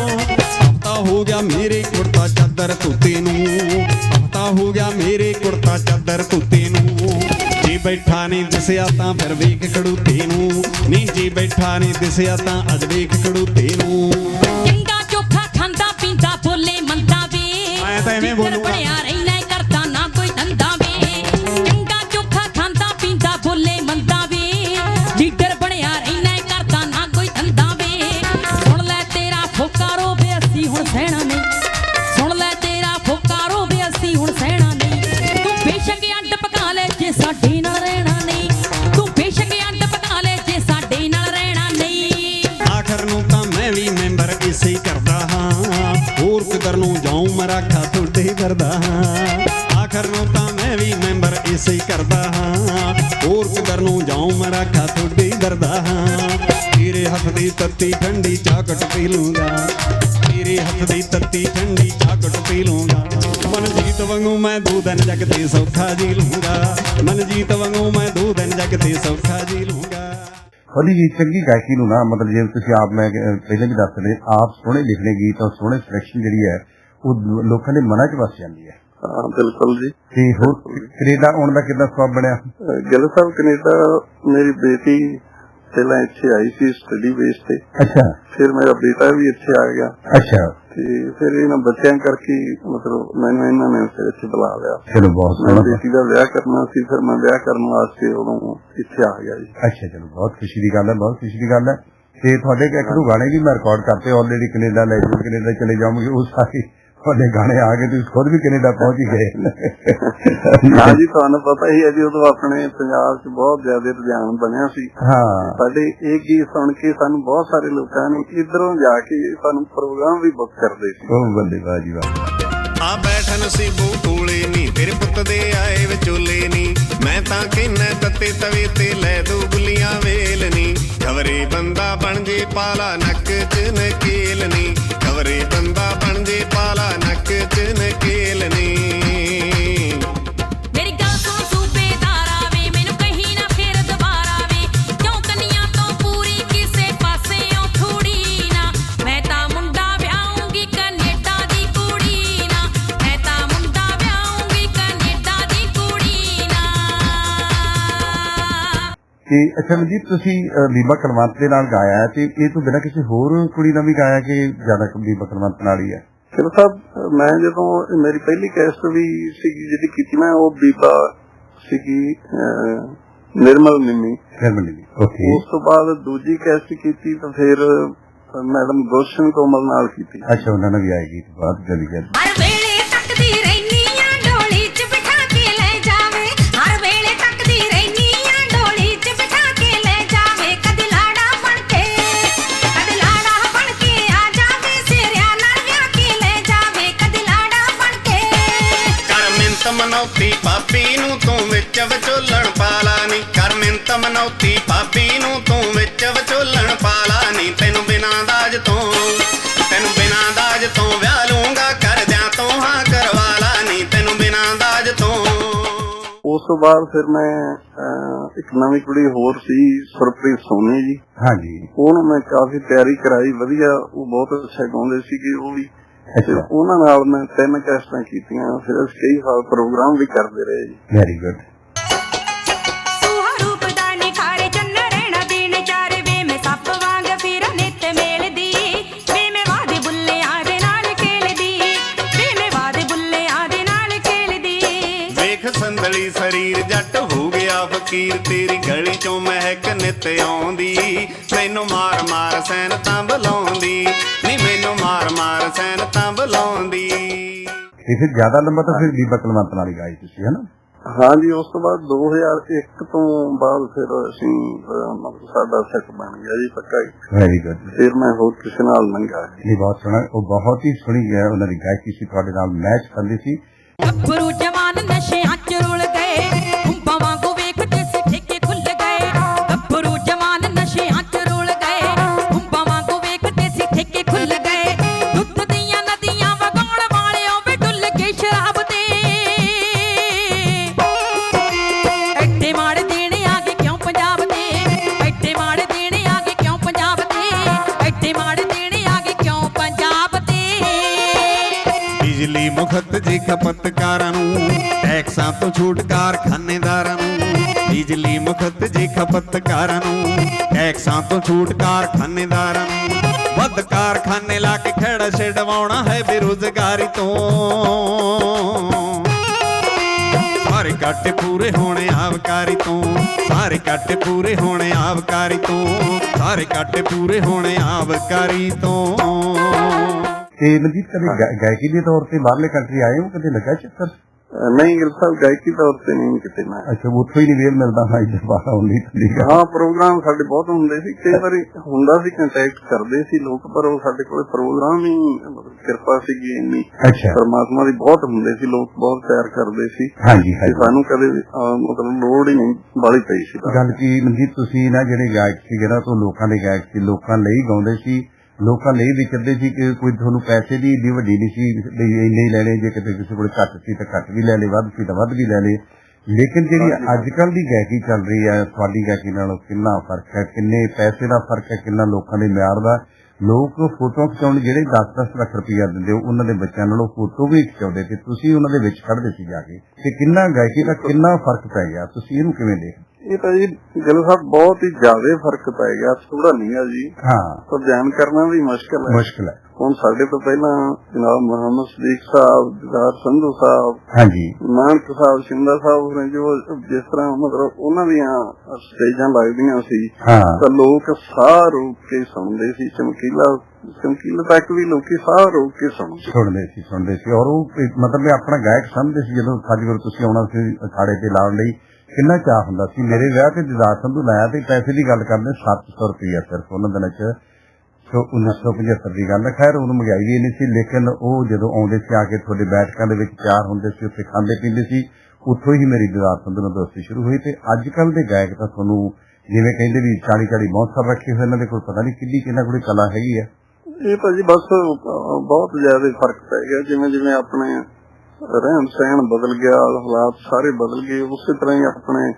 ਹਫਤਾ ਹੋ ਗਿਆ ਮੇਰੇ ਕੁੜਤਾ ਚਾਦਰ ਤੁੱਤੇ ਨੂੰ। ਹਫਤਾ ਹੋ ਗਿਆ ਮੇਰੇ ਕੁੜਤਾ ਚਾਦਰ ਤੁੱਤੇ ਨੂੰ। ਜੀ ਬੈਠਾ ਨਹੀਂ ਦਿਸਿਆ ਤਾਂ ਫਿਰ ਵੇਖ ਕੜੂਤੇ ਨੂੰ। ਨਹੀਂ ਜੀ ਬੈਠਾ ਨਹੀਂ ਦਿਸਿਆ ਤਾਂ ਅਜ ਵੇਖ ਕੜੂਤੇ ਨੂੰ। ਚੰਗਾ ਚੋਖਾ ਖਾਂਦਾ ਪੀਂਦਾ ਬੋਲੇ ਮੰਦਾ ਵੇ। ਮੈਂ ਤਾਂ ਐਵੇਂ ਜਿੱਧਰ ਕਰਦਾ ਹਾਂ। ਆਖਰ ਨੂੰ ਤਾਂ ਮੈਂ ਵੀ ਮੈਂਬਰ ਇਸੇ ਕਰਦਾ ਹਾਂ। ਹੋਰ ਕਿਧਰ ਨੂੰ ਜਾਉਂ ਮਰਾਖਾ ਤੁਹਾਡੇ ਹੀ ਕਰਦਾ ਹਾਂ। ਤੇਰੇ ਹੱਥ ਦੀ ਤੱਤੀ ਠੰਡੀ ਚਾਕਟ ਪੀ ਲੂੰਗਾ। ਤੇਰੇ ਹੱਥ ਦੀ ਤੱਤੀ ਠੰਡੀ ਚਾਕਟ ਪੀ ਲੂੰਗਾ। ਮਨਜੀਤ ਵਾਂਗੂ ਮੈਂ ਦੋ ਦਿਨ ਜਗ ਤੇ ਸੌਖਾ ਜੀ ਲੂੰਗਾ। ਮਨਜੀਤ ਵਾਂਗੂ ਮੈਂ ਦੋ ਦਿਨ ਜਗ ਤੇ ਸੌਖਾ ਜੀ ਲੂੰਗਾ। ਉਹਦੀ ਜੀ, ਚੰਗੀ ਗਾਇਕੀ ਨੂੰ ਨਾ, ਮਤਲਬ ਜੇ ਤੁਸੀਂ ਆਪ ਮੈਂ ਪਹਿਲੇ ਵੀ ਦੱਸ ਰਹੇ, ਆਪ ਸੋਹਣੇ ਲਿਖਣੇ ਗੀਤ ਔਰ ਸੋਹਣੇ ਸਿਲੈਕਸ਼ਨ ਜਿਹੜੀ ਹੈ ਉਹ ਲੋਕਾਂ ਦੇ ਮਨਾਂ 'ਚ ਵਸ ਜਾਂਦੀ ਹੈ। ਹਾਂ ਬਿਲਕੁਲ ਜੀ। ਤੇ ਹੋਰ ਕੈਨੇਡਾ ਆਉਣ ਦਾ ਕਿੰਨਾ ਸਵਾਬ ਬਣਿਆ? ਗਿੱਲ ਸਾਹਿਬ ਕੈਨੇਡਾ ਮੇਰੀ ਬੇਟੀ ਪਹਿਲਾਂ ਇੱਥੇ ਆਈ ਸੀ ਸਟੱਡੀ ਬੇਸ ਤੇ। ਅੱਛਾ। ਫਿਰ ਮੇਰਾ ਬੇਟਾ ਵੀ ਇੱਥੇ ਆ ਗਿਆ। ਅੱਛਾ। ਤੇ ਫਿਰ ਇਹਨਾਂ ਬੱਚਿਆਂ ਕਰਕੇ ਮਤਲਬ ਮੈਨੂੰ ਇਹਨਾਂ ਨੇ ਫਿਰ ਇੱਥੇ ਬੁਲਾ ਲਿਆ। ਚਲੋ ਬਹੁਤ ਸੋਹਣਾ। ਬੇਟੀ ਦਾ ਵਿਆਹ ਕਰਨਾ ਸੀ ਫਿਰ ਮੈਂ ਵਿਆਹ ਕਰਨ ਵਾਸਤੇ ਉਦੋਂ ਇੱਥੇ ਆ ਗਿਆ ਜੀ। ਅੱਛਾ ਚਲੋ ਬਹੁਤ ਖੁਸ਼ੀ ਦੀ ਗੱਲ ਹੈ ਬਹੁਤ ਖੁਸ਼ੀ ਦੀ ਗੱਲ ਹੈ। ਤੇ ਤੁਹਾਡੇ ਇੱਕ ਦੋ ਗਾਣੇ ਵੀ ਮੈਂ ਰਿਕਾਰਡ ਕਰਤੇ ਆਲਰੇਡੀ ਕੈਨੇਡਾ ਲੈ ਜਾਓ ਕੈਨੇਡਾ ਚਲੇ ਜਾਓਗੇ ਉਹ ਸਾਰੇ ਤੁਹਾਡੇ ਗਾਣੇ ਆ ਗਏ ਤੁਸੀਂ ਖੁਦ ਵੀ ਕੈਨੇਡਾ ਪਹੁੰਚ ਗਏ। ਹਾਂ ਜੀ ਤੁਹਾਨੂੰ ਪਤਾ ਹੀ ਹੈ ਜੀ ਉਦੋਂ ਆਪਣੇ ਪੰਜਾਬ 'ਚ ਬਹੁਤ ਜ਼ਿਆਦਾ ਰੁਝਾਨ ਬਣਿਆ ਸੀ। ਹਾਂ। ਸਾਡੇ ਇਹ ਗੀਤ ਸੁਣ ਕੇ ਸਾਨੂੰ ਬਹੁਤ ਸਾਰੇ ਲੋਕਾਂ ਨੇ ਇਧਰੋਂ ਜਾ ਕੇ ਸਾਨੂੰ ਪ੍ਰੋਗਰਾਮ ਵੀ ਬੁੱਕ ਕਰਦੇ ਸੀ। ਉਹ ਬੰਦੇ ਬਾਜੀ ਵਾਹ। ਆ ਬੈਠਣ ਸੀ ਬੂਟੂਲੇ ਨੀ ਤੇਰੇ ਪੁੱਤ ਦੇ ਆਏ ਵਿਚੋਲੇ ਨੀ। ਮੈਂ ਤਾਂ ਕਹਿਣਾ ਤੱਤੇ ਤਵੇ ਤੇ ਲੈ ਦੋ ਗੁੱਲੀਆਂ ਵੇਲ ਨੀ। ਖਬਰੇ ਬੰਦਾ ਬਣ ਜੇ ਪਾਲਾ ਨੱਕ ਚ ਨਕੇਲ ਨੀ। ਖਬਰੇ ਬੰਦਾ ਨੱਕ ਚ ਨਕੇਲ ਨੀ। ਮੇਰੀ ਗੱਲ ਸੁਣ ਸੂਬੇਦਾਰਾ ਵੇ ਮੈਨੂੰ ਕਹੀਂ ਨਾ ਫੇਰ ਦੁਬਾਰਾ ਵੇ। ਕਿਉਂ ਕੰਨੀਆਂ ਤੋਂ ਪੂਰੀ ਕਿਸੇ ਪਾਸਿਓਂ ਥੋੜੀ ਨਾ? ਮੈਂ ਤਾਂ ਮੁੰਡਾ ਵਿਆਹੂੰਗੀ ਕੈਨੇਡਾ ਦੀ ਕੁੜੀ ਨਾ। ਮੈਂ ਤਾਂ ਮੁੰਡਾ ਵਿਆਹੂੰਗੀ ਕੈਨੇਡਾ ਦੀ ਕੁੜੀ ਨਾ। ਤੇ ਅੱਛਾ ਮਨਜੀਤ ਤੁਸੀਂ ਬੀਬਾ ਕਲਵੰਤ ਦੇ ਨਾਲ ਗਾਇਆ ਹੈ ਤੇ ਇਹ ਤੋਂ ਬਿਨਾਂ ਕਿਸੇ ਹੋਰ ਕੁੜੀ ਨਾਲ ਵੀ ਗਾਇਆ ਕਿ ਜ਼ਿਆਦਾ ਬੀਬਾ ਕਲਵੰਤ ਨਾਲ ਹੀ ਹੈ? ਚਲੋ ਸਾਹਿਬ ਮੈਂ ਜਦੋਂ ਮੇਰੀ ਪਹਿਲੀ ਕੈਸਟ ਵੀ ਸੀਗੀ ਜਿਹੜੀ ਕੀਤੀ ਮੈਂ ਉਹ ਬੀਬਾ ਸੀਗੀ ਨਿਰਮਲ ਨਿੰਮੀ। ਫਿਲਮ ਲਈ ਓਕੇ ਉਸ ਤੋਂ ਬਾਅਦ ਦੂਜੀ ਕੈਸਟ ਕੀਤੀ ਤਾਂ ਫਿਰ ਮੈਡਮ ਗੁਲਸ਼ਨ ਕੋਮਲ ਨਾਲ ਕੀਤੀ। ਅੱਛਾ ਉਹਨਾਂ ਨਾਲ ਵੀ ਆਏਗੀ ਬਾਅਦ ਜਲਦੀ ਜਲਦੀ ਹਰ ਵੇਲੇ ਤੱਕਦੀ ਰਹਿਨੀ ਵਿੱਚ ਵਿਚੋਲਣ ਪਾਲਾ ਨੀ। ਕਰ ਮਿੰਤ ਮਨੌਤੀ ਪਾਪੀ ਨੂੰ ਤੂੰ ਵਿੱਚ ਵਿਚੋਲਣ ਪਾਲਾ ਨੀ। ਤੈਨੂੰ ਬਿਨਾਂ ਦਾਜ ਤੋਂ ਤੈਨੂੰ ਬਿਨਾਂ ਦਾਜ ਤੋਂ ਵਿਆਹ ਲੂੰਗਾ ਕਰਦਿਆਂ ਤੋਂ ਹਾਂ ਕਰਵਾਲਾ ਨੀ। ਤੈਨੂੰ ਬਿਨਾਂ ਦਾਜ ਤੋਂ। ਉਸ ਤੋਂ ਬਾਅਦ ਫਿਰ ਮੈਂ ਇੱਕ ਨਵੀਂ ਕੁੜੀ ਹੋਰ ਸੀ ਸੁਰਪ੍ਰੀਤ ਸੋਨੀ ਜੀ। ਹਾਂਜੀ। ਉਹਨੂੰ ਮੈਂ ਕਾਫੀ ਤਿਆਰੀ ਕਰਾਈ ਵਧੀਆ ਉਹ ਬਹੁਤ ਅੱਛਾ ਗਾਉਂਦੇ ਸੀਗੇ ਉਹ ਵੀ। ਉਹਨਾਂ ਨਾਲ ਮੈਂ ਤਿੰਨ ਕੈਸਟਾਂ ਕੀਤੀਆਂ ਫਿਰ ਅਸੀਂ ਕਈ ਸਾਲ ਪ੍ਰੋਗਰਾਮ ਵੀ ਕਰਦੇ ਰਹੇ ਜੀ। ਵੈਰੀ ਗੁੱਡ ਫਕੀਰ ਤੇਰੀ ਗਲੀ ਚੋਂ ਮਹਿਕ ਨਿਤ ਆਉਂਦੀ। ਮੈਨੂੰ ਮਾਰ ਮਾਰ ਸੈਨ ਤਾਂ ਬੁਲਾਉਂਦੀ। ਨੀ ਮੈਨੂੰ ਮਾਰ ਮਾਰ ਸੈਨ ਤਾਂ ਬੁਲਾਉਂਦੀ। ਇਹ ਫਿਰ ਜ਼ਿਆਦਾ ਲੰਬਾ ਤਾਂ ਫਿਰ ਦੀਪਕ ਕਲਵੰਤ ਨਾਲ ਹੀ ਗਾਈ ਤੁਸੀਂ ਹੈ ਨਾ? ਹਾਂਜੀ ਉਸ ਤੋਂ ਬਾਅਦ 2001 ਤੋਂ ਬਾਅਦ ਫਿਰ ਅਸੀਂ ਮਤਲਬ ਸਾਡਾ ਸੈੱਟ ਬਣ ਗਿਆ ਜੀ ਪੱਕਾ ਹੀ। ਵੈਰੀ ਗੁੱਡ ਫਿਰ ਮੈਂ ਹੋਰ ਕਿਸੇ ਨਾਲ ਲੰਘਾ ਇਹ ਬਹੁਤ ਸੋਹਣਾ। ਉਹ ਬਹੁਤ ਹੀ ਸੋਹਣੀ ਹੈ ਉਹਨਾਂ ਦੀ ਗਾਇਕੀ ਸੀ ਤੁਹਾਡੇ ਨਾਲ ਮੈਚ ਕਰਦੀ ਸੀ। ਗੱਭਰੂ ਜਵਾਨ ਨਸ਼ਿਆਂ ਖਪਤਕਾਰਾਂ ਨੂੰ, ਟੈਕਸਾਂ ਤੋਂ ਛੂਟ ਕਾਰਖਾਨੇਦਾਰਾਂ ਨੂੰ, ਬਿਜਲੀ ਮੁਖਤ ਜੀ ਖਪਤਕਾਰਾਂ ਨੂੰ, ਟੈਕਸਾਂ ਤੋਂ ਛੂਟ ਕਾਰਖਾਨੇਦਾਰਾਂ ਨੂੰ। ਵੱਧ ਕਾਰਖਾਨੇ ਲਾ ਕੇ ਖੜਾ ਛਡਵਾਉਣਾ ਹੈ ਬੇਰੁਜ਼ਗਾਰੀ ਤੋਂ। ਸਾਰੇ ਕੱਟ ਪੂਰੇ ਹੋਣੇ ਆਵਕਾਰੀ ਤੋਂ। ਸਾਰੇ ਕੱਟ ਪੂਰੇ ਹੋਣੇ ਆਵਕਾਰੀ ਤੋਂ। ਸਾਰੇ ਕੱਟ ਪੂਰੇ ਹੋਣੇ ਆਵਕਾਰੀ ਤੋਂ। ਤੇ ਮਨਜੀਤ ਕਦੇ ਗਾਇਕੀ ਦੇ ਤੌਰ ਤੇ ਬਾਹਰਲੇ ਕੰਟਰੀ ਆਏ ਹੋ? ਕਦੇ ਲੱਗਾ ਚੱਕਰ? ਨਹੀਂ ਗਿਲ ਸਾਹਿਬ ਗਾਇਕੀ ਤੌਰ ਤੇ ਨਹੀਂ ਕਿਤੇ ਮੈਂ ਅੱਛਾ ਉੱਥੋਂ ਹੀ ਨਹੀਂ ਵੇਲ ਮਿਲਦਾ ਹਾਂ ਇੱਧਰ ਬਾਹਰ ਆਉਣ ਲਈ ਠੀਕ ਹਾਂ ਪ੍ਰੋਗਰਾਮ ਸਾਡੇ ਬਹੁਤ ਹੁੰਦੇ ਸੀ। ਕਈ ਵਾਰੀ ਹੁੰਦਾ ਸੀ ਕੰਟੈਕਟ ਕਰਦੇ ਸੀ ਲੋਕ ਪਰ ਉਹ ਸਾਡੇ ਕੋਲ ਪ੍ਰੋਗਰਾਮ ਹੀ ਕਿਰਪਾ ਸੀਗੀ ਇੰਨੀ। ਪਰਮਾਤਮਾ ਦੀ ਬਹੁਤ ਹੁੰਦੇ ਸੀ ਲੋਕ ਬਹੁਤ ਪਿਆਰ ਕਰਦੇ ਸੀ। ਹਾਂਜੀ ਹਾਂਜੀ। ਸਾਨੂੰ ਕਦੇ ਮਤਲਬ ਲੋੜ ਹੀ ਨਹੀਂ ਬਾਲੀ ਪਈ ਸੀ। ਗੱਲ ਕੀ ਮਨਜੀਤ ਤੁਸੀਂ ਨਾ ਜਿਹੜੇ ਗਾਇਕ ਸੀਗੇ ਨਾ ਤੋਂ ਲੋਕਾਂ ਦੇ ਗਾਇਕ ਸੀ ਲੋਕਾਂ ਲਈ ਗਾਉਂਦੇ ਸੀ। ਲੋਕਾਂ ਲਈ ਵਿਚਰਦੇ ਸੀ ਕਿ ਕੋਈ ਤੁਹਾਨੂੰ ਪੈਸੇ ਦੀ ਏਡੀ ਵੱਡੀ ਨਹੀਂ ਸੀ ਵੀ ਇੰਨੇ ਹੀ ਲੈਣੇ ਜੇ ਕਿਤੇ ਕਿਸੇ ਕੋਲ ਘੱਟ ਸੀ ਤਾਂ ਘੱਟ ਵੀ ਲੈ ਲੇ ਵੱਧ ਸੀ ਤਾਂ ਵੱਧ ਵੀ ਲੈ ਲੇ ਲੇਕਿਨ ਜਿਹੜੀ ਅੱਜ ਕੱਲ ਦੀ ਗਾਇਕੀ ਚੱਲ ਰਹੀ ਹੈ ਤੁਹਾਡੀ ਗਾਇਕੀ ਨਾਲੋਂ ਕਿੰਨਾ ਫ਼ਰਕ ਹੈ ਕਿੰਨੇ ਪੈਸੇ ਦਾ ਫ਼ਰਕ ਹੈ ਕਿੰਨਾ ਲੋਕਾਂ ਦੇ ਮਿਆਰ ਦਾ। ਲੋਕ ਫੋਟੋ ਖਿਚਾਉਣ ਜਿਹੜੇ 10-10 ਲੱਖ ਰੁਪਇਆ ਦਿੰਦੇ ਉਹਨਾਂ ਦੇ ਬੱਚਿਆਂ ਨਾਲੋਂ ਫੋਟੋ ਵੀ ਖਿਚਾਉਂਦੇ ਤੇ ਤੁਸੀਂ ਉਹਨਾਂ ਦੇ ਵਿੱਚ ਖੜਦੇ ਸੀ ਜਾ ਕੇ। ਤੇ ਕਿੰਨਾ ਗਾਇਕੀ ਦਾ ਕਿੰਨਾ ਫ਼ਰਕ ਪੈ ਗਿਆ ਤੁਸੀਂ ਇਹਨੂੰ ਕਿਵੇਂ ਦੇਖਦੇ ਇਹ ਤਾਂ ਜੀ ਗਿਲ ਸਾਹਿਬ ਬਹੁਤ ਹੀ ਜ਼ਿਆਦਾ ਫ਼ਰਕ ਪੈ ਗਿਆ ਥੋੜਾ ਨਹੀਂ ਆ ਜੀ। ਹਾਂ। ਪਰ ਬਿਆਨ ਕਰਨਾ ਵੀ ਮੁਸ਼ਕਲ ਹੈ। ਮੁਸ਼ਕਲ ਹੈ। ਹੁਣ ਸਾਡੇ ਤੋਂ ਪਹਿਲਾਂ ਜਨਾਬ ਮੁਹੰਮਦ ਸਦੀਕ ਸਾਹਿਬ ਜਦਾਰ ਸੰਧੂ ਸਾਹਿਬ ਹਾਂਜੀ। ਨਾਨਕ ਸਾਹਿਬ ਸਿੰਦਾ ਸਾਹਿਬ ਨੇ ਜੋ ਜਿਸ ਤਰ੍ਹਾਂ ਮਤਲਬ ਉਹਨਾਂ ਦੀਆਂ ਸਟੇਜਾਂ ਲੱਗਦੀਆਂ ਸੀ ਤਾਂ ਲੋਕ ਸਾਹ ਰੋਕ ਕੇ ਸੁਣਦੇ ਸੀ। ਚਮਕੀਲਾ ਚਮਕੀਲਾ ਤੱਕ ਵੀ ਲੋਕੀ ਸਾਹ ਰੋਕ ਕੇ ਸੁਣਦੇ ਸੁਣਦੇ ਸੀ ਸੁਣਦੇ ਸੀ। ਔਰ ਉਹ ਮਤਲਬ ਆਪਣਾ ਗਾਇਕ ਸਮਝਦੇ ਸੀ ਜਦੋਂ ਅੱਜ ਵਾਰ ਤੁਸੀਂ ਆਉਣਾ ਸੀ ਅਖਾੜੇ ਤੇ ਲਾਉਣ ਲਈ। ਕਿੰਨਾ ਚਾਹ ਹੁੰਦਾ ਸੀ? ਮੇਰੇ ਵਿਆਹ ਤੇ ਜਦਾਰ ਸੰਧੂ ਲਾਇਆ ਤੇ ਪੈਸੇ ਦੀ ਗੱਲ ਕਰਦੇ 700 ਰੁਪਇਆ ਸਿਰਫ ਉਹਨਾਂ ਦਿਨਾਂ ਚ। ਸੋ 1975 ਦੀ ਗੱਲ ਹੈ ਖੈਰ, ਉਹਨੂੰ ਮਹਿੰਗਾਈ ਵੀ ਨਹੀਂ ਸੀ, ਲੇਕਿਨ ਉਹ ਜਦੋਂ ਆਉਂਦੇ ਸੀ, ਆ ਕੇ ਤੁਹਾਡੇ ਬੈਠਕਾਂ ਦੇ ਵਿੱਚ ਚਾਰ ਹੁੰਦੇ ਸੀ, ਉੱਥੇ ਖਾਂਦੇ ਪੀਂਦੇ ਸੀ, ਉੱਥੋਂ ਹੀ ਮੇਰੀ ਜਦਾਰ ਸੰਧੂ ਨਾਲ ਦੋਸਤੀ ਸ਼ੁਰੂ ਹੋਈ ਤੇ ਅੱਜ ਕੱਲ ਦੇ ਗਾਇਕ ਤਾਂ ਤੁਹਾਨੂੰ ਜਿਵੇਂ ਕਹਿੰਦੇ ਵੀ 40 40 ਬਹੁਤ ਰੱਖੇ ਹੋਏ ਇਹਨਾਂ ਦੇ ਕੋਲ ਪਤਾ ਨਹੀਂ ਕਿੰਨੀ ਕਿੰਨਾ ਕੋਈ ਕਲਾ ਹੈਗੀ ਆ। ਇਹ ਤਾਂ ਬਸ ਬਹੁਤ ਜ਼ਿਆਦਾ ਫ਼ਰਕ ਪੈ ਗਿਆ। ਜਿਵੇਂ ਜਿਵੇਂ ਆਪਣੇ ਰਹਿਣ ਸਹਿਣ ਬਦਲ ਗਿਆ, ਹਾਲਾਤ ਸਾਰੇ ਬਦਲ ਗਏ, ਉਸੇ ਤਰ੍ਹਾਂ ਹੀ ਆਪਣੇ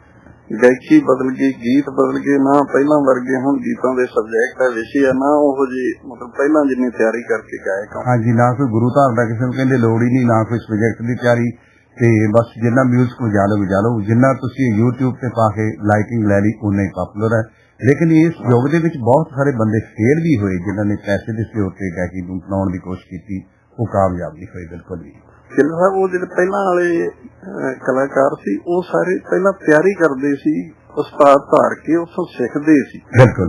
ਗਾਇਕੀ ਬਦਲ ਗਈ ਗੀਤ ਬਦਲ ਗਏ, ਨਾ ਪਹਿਲਾਂ ਵਰਗੇ ਹੁਣ ਗੀਤਾਂ ਦੇ ਸਬਜੈਕਟ ਹੈ ਵਿਸ਼ੇ ਆ, ਨਾ ਉਹ ਜੀ ਮਤਲਬ ਪਹਿਲਾਂ ਜਿੰਨੀ ਤਿਆਰੀ ਕਰਕੇ ਗਾਇਕ ਆ। ਹਾਂਜੀ, ਨਾ ਕੋਈ ਗੁਰੂ ਧਾਰ ਦਾ ਕਿਸੇ ਨੂੰ ਕਹਿੰਦੇ ਲੋੜ ਹੀ ਨਹੀਂ, ਨਾ ਕੋਈ ਪ੍ਰੋਜੈਕਟ ਦੀ ਤਿਆਰੀ, ਤੇ ਬਸ ਜਿੰਨਾ ਮਿਊਜ਼ਿਕ ਵਜਾ ਲਓ ਵਜਾ ਲਓ ਜਿੰਨਾ ਤੁਸੀਂ YouTube ਤੇ ਪਾ ਕੇ ਲਾਈਟਿੰਗ ਲੈ ਲਈ ਉਨਾ ਹੀ ਪਪੂਲਰ ਹੈ ਲੇਕਿਨ ਇਸ ਯੁੱਗ ਦੇ ਵਿੱਚ ਬਹੁਤ ਸਾਰੇ ਬੰਦੇ ਫੇਲ ਵੀ ਹੋਏ, ਜਿਨ੍ਹਾਂ ਨੇ ਪੈਸੇ ਦੇ ਸਿਰ ਤੇ ਗਾਇਕੀ ਨੂੰ ਬਣਾਉਣ ਦੀ ਕੋਸ਼ਿਸ਼ ਕੀਤੀ, ਉਹ ਕਾਮਯਾਬ ਨਹੀਂ ਹੋਏ, ਬਿਲਕੁਲ ਵੀ। ਸਾਹਿਬ ਉਹ ਜਿਹੜੇ ਪਹਿਲਾਂ ਵਾਲੇ ਕਲਾਕਾਰ ਸੀ ਉਹ ਸਾਰੇ ਪਹਿਲਾਂ ਤਿਆਰੀ ਕਰਦੇ ਸੀ ਉਸਤਾਦ ਧਾਰ ਕੇ ਉਸੋਂ ਸਿੱਖਦੇ ਸੀ।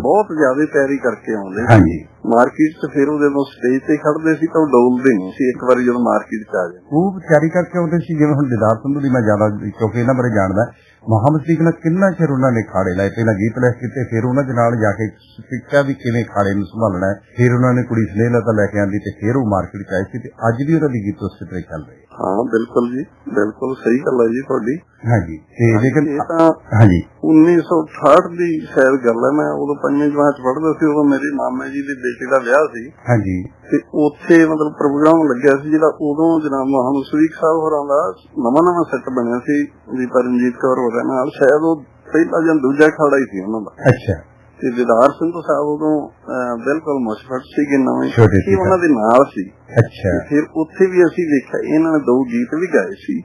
ਬਹੁਤ ਜ਼ਿਆਦਾ ਤਿਆਰੀ ਕਰਕੇ ਆਉਂਦੇ ਸੀ। ਹਾਂਜੀ। ਮਾਰਕੀਟ 'ਚ ਫਿਰ ਉਹ ਜਦੋਂ ਸਟੇਜ ਤੇ ਖੜਦੇ ਸੀ ਤਾਂ ਡੋਲਦੇ ਨਹੀਂ ਸੀ ਇੱਕ ਵਾਰੀ ਜਦੋਂ ਮਾਰਕੀਟ 'ਚ ਆ ਜਾਂਦੇ। ਉਹ ਤਿਆਰੀ ਕਰਕੇ ਆਉਂਦੇ ਸੀ ਜਿਵੇਂ ਹੁਣ ਦਿਦਾਰ ਸੰਧੂ ਦੀ ਮੈਂ ਜ਼ਿਆਦਾ ਕਿਉਂਕਿ ਇਹਨਾਂ ਬਾਰੇ ਜਾਣਦਾ ਮੁਹੰਮਦ ਨਾਲ ਕਿੰਨਾ ਚਿਰ ਉਹਨਾਂ ਨੇ ਖਾੜੇ ਲਾਏ? ਪਹਿਲਾਂ ਗੀਤ ਲੈ ਕੀਤੇ ਫਿਰ ਉਹਨਾਂ ਦੇ ਨਾਲ ਜਾ ਕੇ ਸਿੱਖਿਆ ਵੀ ਕਿਵੇਂ ਖਾੜੇ ਨੂੰ ਸੰਭਾਲਣਾ ਹੈ? ਫਿਰ ਉਹਨਾਂ ਨੇ ਕੁੜੀ ਸਨੇਹਲਤਾ ਲੈ ਕੇ ਆਂਦੀ ਤੇ ਫਿਰ ਉਹ ਮਾਰਕੀਟ ਚ ਆਏ ਸੀ ਤੇ ਅੱਜ ਵੀ ਉਹਨਾਂ ਦੀ ਗੀਤ ਉਸੇ ਤਰ੍ਹਾਂ ਹੀ ਚੱਲ ਰਹੇ ਹਾਂ ਬਿਲਕੁਲ ਜੀ ਬਿਲਕੁਲ ਸਹੀ ਗੱਲ ਹੈ ਜੀ ਤੁਹਾਡੀ। ਹਾਂਜੀ ਤੇ ਲੇਕਿਨ ਤਾਂ ਹਾਂਜੀ। 1968 ਦੀ ਸ਼ਾਇਦ ਗੱਲ ਹੈ ਮੈਂ ਉਦੋਂ ਪੰਜਵੀਂ ਜਮਾਤ ਪੜ੍ਹਦਾ ਸੀ ਉਦੋਂ ਮੇਰੇ ਮਾਮੇ ਜੀ ਦੇ ਬੇਟੇ ਦਾ ਵਿਆਹ ਸੀ। ਹਾਂਜੀ। ਤੇ ਉੱਥੇ ਮਤਲਬ ਪ੍ਰੋਗਰਾਮ ਲੱਗਿਆ ਸੀ ਜਿਹੜਾ ਉਦੋਂ ਜਨਾਬ ਮੁਹੰਮਦ ਸਦੀਕ ਸਾਹਿਬ ਹੋਰਾਂ ਦਾ ਨਵਾਂ ਨਵਾਂ ਸੈੱਟ ਬਣਿਆ ਸੀ ਜੀ ਪਰਮਜੀਤ ਕੌਰ ਹੋਰਾਂ ਨਾਲ ਸ਼ਾਇਦ ਉਹ ਪਹਿਲਾ ਜਾਂ ਦੂਜਾ ਖਾੜਾ ਹੀ ਸੀ ਉਹਨਾਂ ਦਾ। ਅੱਛਾ। ਤੇ ਦਿਦਾਰ ਸਿੰਘ ਸਾਹਿਬ ਉਦੋਂ ਬਿਲਕੁਲ ਮੁਸ਼ਫਟ ਸੀਗੇ ਨਵੇਂ ਛੋਟੇ ਸੀ। ਸੀ ਉਹਨਾਂ ਦੇ ਨਾਲ ਸੀ। ਅੱਛਾ। ਫਿਰ ਉੱਥੇ ਵੀ ਅਸੀਂ ਵੇਖਿਆ ਇਹਨਾਂ ਨੇ ਦੋ ਗੀਤ ਵੀ ਗਾਏ ਸੀ।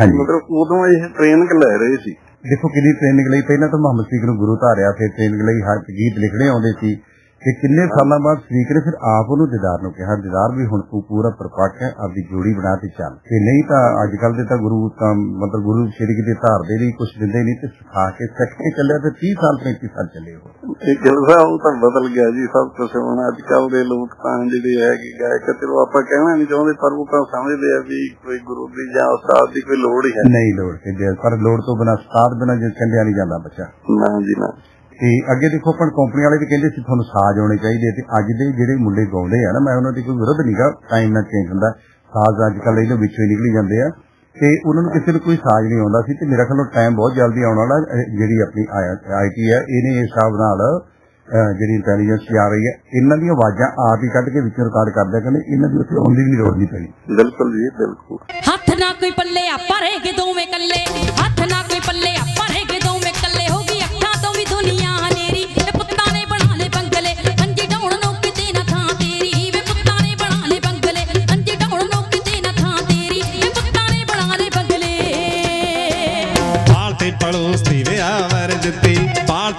ਹਾਂਜੀ। ਮਤਲਬ ਉਦੋਂ ਇਹ ਟ੍ਰੇਨਿੰਗ ਲੈ ਰਹੇ ਸੀ। ਦੇਖੋ ਕਿੰਨੀ ਟ੍ਰੇਨਿੰਗ ਲਈ? ਪਹਿਲਾਂ ਤਾਂ ਮੁਹੰਮਦ ਸੀਕ ਨੂੰ ਗੁਰੂ ਧਾਰਿਆ ਫਿਰ ਟ੍ਰੇਨਿੰਗ ਲਈ ਹਰ ਗੀਤ ਲਿਖਣੇ ਆਉਂਦੇ ਸੀ। ਤੇ ਕਿੰਨੇ ਸਾਲਾਂ ਬਾਅਦ ਸਪੀਕ ਨੇ ਫਿਰ ਆਪ ਉਹਨੂੰ ਦਿਦਾਰ ਨੂੰ ਕਿਹਾ। ਦਿਦਾਰ ਵੀ ਹੁਣ ਤੂੰ ਪੂਰਾ ਪਰਪੱਕ ਹੈ ਆਪਦੀ ਜੋੜੀ ਬਣਾ ਤੇ ਚੱਲ। ਤੇ ਨਹੀਂ ਤਾਂ ਅੱਜ ਕੱਲ ਦੇ ਤਾਂ ਗੁਰੂ ਤਾਂ ਮਤਲਬ ਗੁਰੂ ਸ਼੍ਰੀ ਕਿਤੇ ਧਾਰ ਦੇ ਲਈ ਕੁਝ ਦਿੰਦੇ ਨਹੀਂ ਤੇ ਸਿਖਾ ਕੇ ਸਿੱਖ ਕੇ ਚੱਲਿਆ ਤੇ 30 ਸਾਲ 35 ਸਾਲ ਚੱਲੇ ਹੋ ਇਹ ਦਾ ਉਹ ਤਾਂ ਬਦਲ ਗਿਆ ਜੀ ਸਭ ਕੁਝ ਹੁਣ ਅੱਜ ਕੱਲ ਦੇ ਲੋਕ ਤਾਂ ਜਿਹੜੇ ਹੈਗੇ ਗਾਇਕ ਤੇ ਉਹ ਆਪਾਂ ਕਹਿਣਾ ਨਹੀਂ ਚਾਹੁੰਦੇ ਪਰ ਉਹ ਤਾਂ ਸਮਝਦੇ ਆ ਵੀ ਕੋਈ ਗੁਰੂ ਦੀ ਜਾਂ ਉਸਤਾਦ ਦੀ ਕੋਈ ਲੋੜ ਹੀ ਹੈ। ਨਹੀਂ ਲੋੜ ਤੇ ਪਰ ਲੋੜ ਤੋਂ ਬਿਨਾ ਸਾਥ ਬਿਨਾ ਜੇ ਚੱਲਿਆ ਨਹੀਂ ਜਾਂਦਾ ਬੱਚਾ। ਨਾ ਜੀ ਨਾ। ਤੇ ਅੱਗੇ ਦੇਖੋ ਆਪਾਂ ਕੰਪਨੀ ਵਾਲੇ ਵੀ ਕਹਿੰਦੇ ਸੀ ਤੁਹਾਨੂੰ ਸਾਜ਼ ਆਉਣੇ ਚਾਹੀਦੇ ਤੇ ਅੱਜ ਦੇ ਜਿਹੜੇ ਮੁੰਡੇ ਗਾਉਂਦੇ ਆ ਨਾ ਮੈਂ ਉਹਨਾਂ ਦੀ ਕੋਈ ਵਿਰੋਧ ਨਹੀਂਗਾ ਟਾਈਮ ਨਾਲ ਚੇਂਜ ਹੁੰਦਾ। ਸਾਜ਼ ਅੱਜ ਕੱਲ ਇਹਦੇ ਵਿੱਚੋਂ ਹੀ ਨਿਕਲੀ ਜਾਂਦੇ ਆ। ਤੇ ਉਹਨਾਂ ਨੂੰ ਕਿਸੇ ਨੂੰ ਕੋਈ ਸਾਜ਼ ਨਹੀਂ ਆਉਂਦਾ ਸੀ ਤੇ ਮੇਰਾ ਖਿਆਲ ਟਾਈਮ ਬਹੁਤ ਜਲਦੀ ਆਉਣ ਵਾਲਾ ਜਿਹੜੀ ਆਪਣੀ ਆਈਟੀ ਹੈ ਇਹਨੇ ਇਸ ਹਿਸਾਬ ਨਾਲ ਜਿਹੜੀ ਇੰਟੈਲੀਜੈਂਸ ਆ ਰਹੀ ਹੈ ਇਹਨਾਂ ਦੀਆਂ ਆਵਾਜ਼ਾਂ ਆਪ ਹੀ ਕੱਢ ਕੇ ਵਿੱਚੋਂ ਰਿਕਾਰਡ ਕਰਦੇ ਕਹਿੰਦੇ ਇਹਨਾਂ ਦੀ ਉੱਥੇ ਆਉਣ ਦੀ ਵੀ ਲੋੜ ਨਹੀਂ ਪੈਣੀ। ਬਿਲਕੁਲ ਜੀ ਬਿਲਕੁਲ। ਹੱਥ ਨਾ ਕੋਈ ਪੱਲੇ ਆਪਾਂ ਰਹਿ ਗਏ ਦੋਵੇਂ ਕੱਲੇ ਹੱਥ ਨਾ ਕੋਈ ਪੱਲੇ ਆਪਾਂ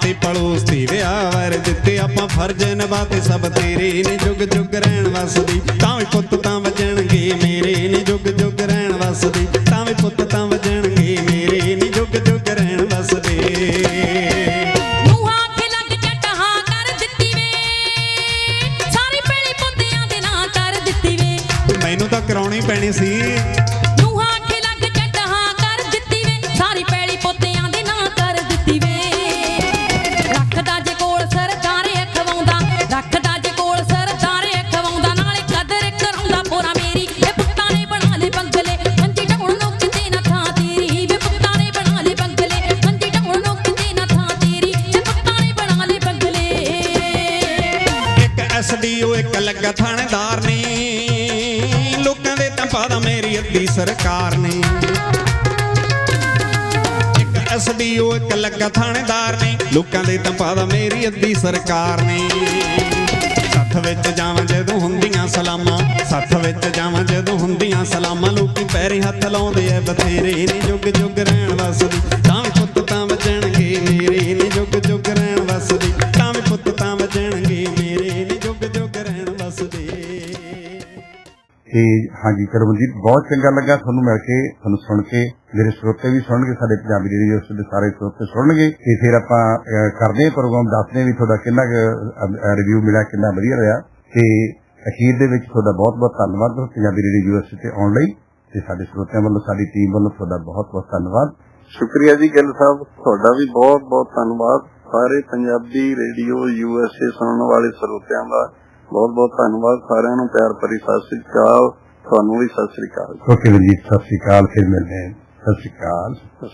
ਤੇ ਪੜੋਸ ਦੀ ਵਿਆਹ ਵਰ ਆਪਾਂ ਫਰਜ਼ ਨਿਭਾਤੇ ਸਭ ਤੇਰੇ ਨੇ ਜੁਗ ਜੁਗ ਰਹਿਣ ਵਸਦੀ। ਤਾਂ ਵੀ ਪੁੱਤ ਤਾਂ ਵਜਣਗੇ ਮੇਰੇ ਨੇ ਜੁਗ ਜੁਗ ਰਹਿਣ ਵਸਦੀ। ਤਾਂ ਵੀ ਪੁੱਤ ਤਾਂ ਸਰਕਾਰ ਨੇ। ਇੱਕ ਐਸਡੀਓ ਇੱਕ ਲੱਗਾ ਥਾਣੇਦਾਰ ਨੇ। ਲੋਕਾਂ ਦੇ ਤਾਂ ਪਾਦਾ ਮੇਰੀ ਅੱਧੀ ਸਰਕਾਰ ਨੇ। ਸੱਥ ਵਿੱਚ ਜਾਵਾਂ ਜਦੋਂ ਹੁੰਦੀਆਂ ਸਲਾਮਾਂ। ਸੱਥ ਵਿੱਚ ਜਾਵਾਂ ਜਦੋਂ ਹੁੰਦੀਆਂ ਸਲਾਮਾਂ। ਲੋਕੀ ਪੈਰੇ ਹੱਥ ਲਾਉਂਦੇ ਐ, ਬਥੇਰੇ ਨੇ। ਜੁਗ ਜੁਗ ਰਹਿਣ ਵਸਦੀ ਤਾਂ ਤੇ ਹਾਂਜੀ ਕਰਮਜੀਤ ਬਹੁਤ ਚੰਗਾ ਲੱਗਾ ਤੁਹਾਨੂੰ ਮਿਲ ਕੇ, ਤੁਹਾਨੂੰ ਸੁਣ ਕੇ ਮੇਰੇ ਸਰੋਤੇ ਵੀ ਸੁਣਨਗੇ, ਸਾਡੇ ਪੰਜਾਬੀ ਰੇਡੀਓ ਦੇ ਸਾਰੇ ਸਰੋਤੇ ਸੁਣਨਗੇ, ਤੇ ਫਿਰ ਆਪਾਂ ਕਰਦੇ ਹਾਂ ਪ੍ਰੋਗਰਾਮ, ਦੱਸਦੇ ਵੀ ਤੁਹਾਡਾ ਕਿੰਨਾ ਰਿਵਿਊ ਮਿਲਿਆ, ਕਿੰਨਾ ਵਧੀਆ ਰਿਹਾ, ਤੇ ਅਖੀਰ ਦੇ ਵਿੱਚ ਤੁਹਾਡਾ ਬਹੁਤ ਬਹੁਤ ਧੰਨਵਾਦ ਪੰਜਾਬੀ ਰੇਡੀਓ ਯੂਨੀਵਰਸਿਟੀ ਤੇ ਆਉਣ ਲਈ, ਤੇ ਸਾਡੇ ਸਰੋਤਿਆਂ ਵੱਲੋਂ, ਸਾਡੀ ਟੀਮ ਵੱਲੋਂ ਤੁਹਾਡਾ ਬਹੁਤ ਬਹੁਤ ਧੰਨਵਾਦ। ਸ਼ੁਕਰੀਆ ਜੀ, ਗਿੱਲ ਸਾਹਿਬ, ਤੁਹਾਡਾ ਵੀ ਬਹੁਤ ਬਹੁਤ ਧੰਨਵਾਦ। ਸਾਰੇ ਪੰਜਾਬੀ ਰੇਡੀਓ ਯੂਐਸਏ ਸੁਣਨ ਵਾਲੇ ਸਰੋਤਿਆਂ ਦਾ ਬਹੁਤ ਬਹੁਤ ਧੰਨਵਾਦ ਸਾਰਿਆਂ ਨੂੰ, ਪਿਆਰ ਭਰੀ ਸਤਿ ਸ੍ਰੀ ਅਕਾਲ। ਤੁਹਾਨੂੰ ਵੀ ਸਤਿ ਸ੍ਰੀ ਅਕਾਲ। ਓਕੇ ਵੀਰ ਸਤਿ ਸ਼੍ਰੀ ਅਕਾਲ, ਫਿਰ ਮਿਲਦੇ ਹਾਂ। ਸਤਿ ਸ਼੍ਰੀ ਅਕਾਲ।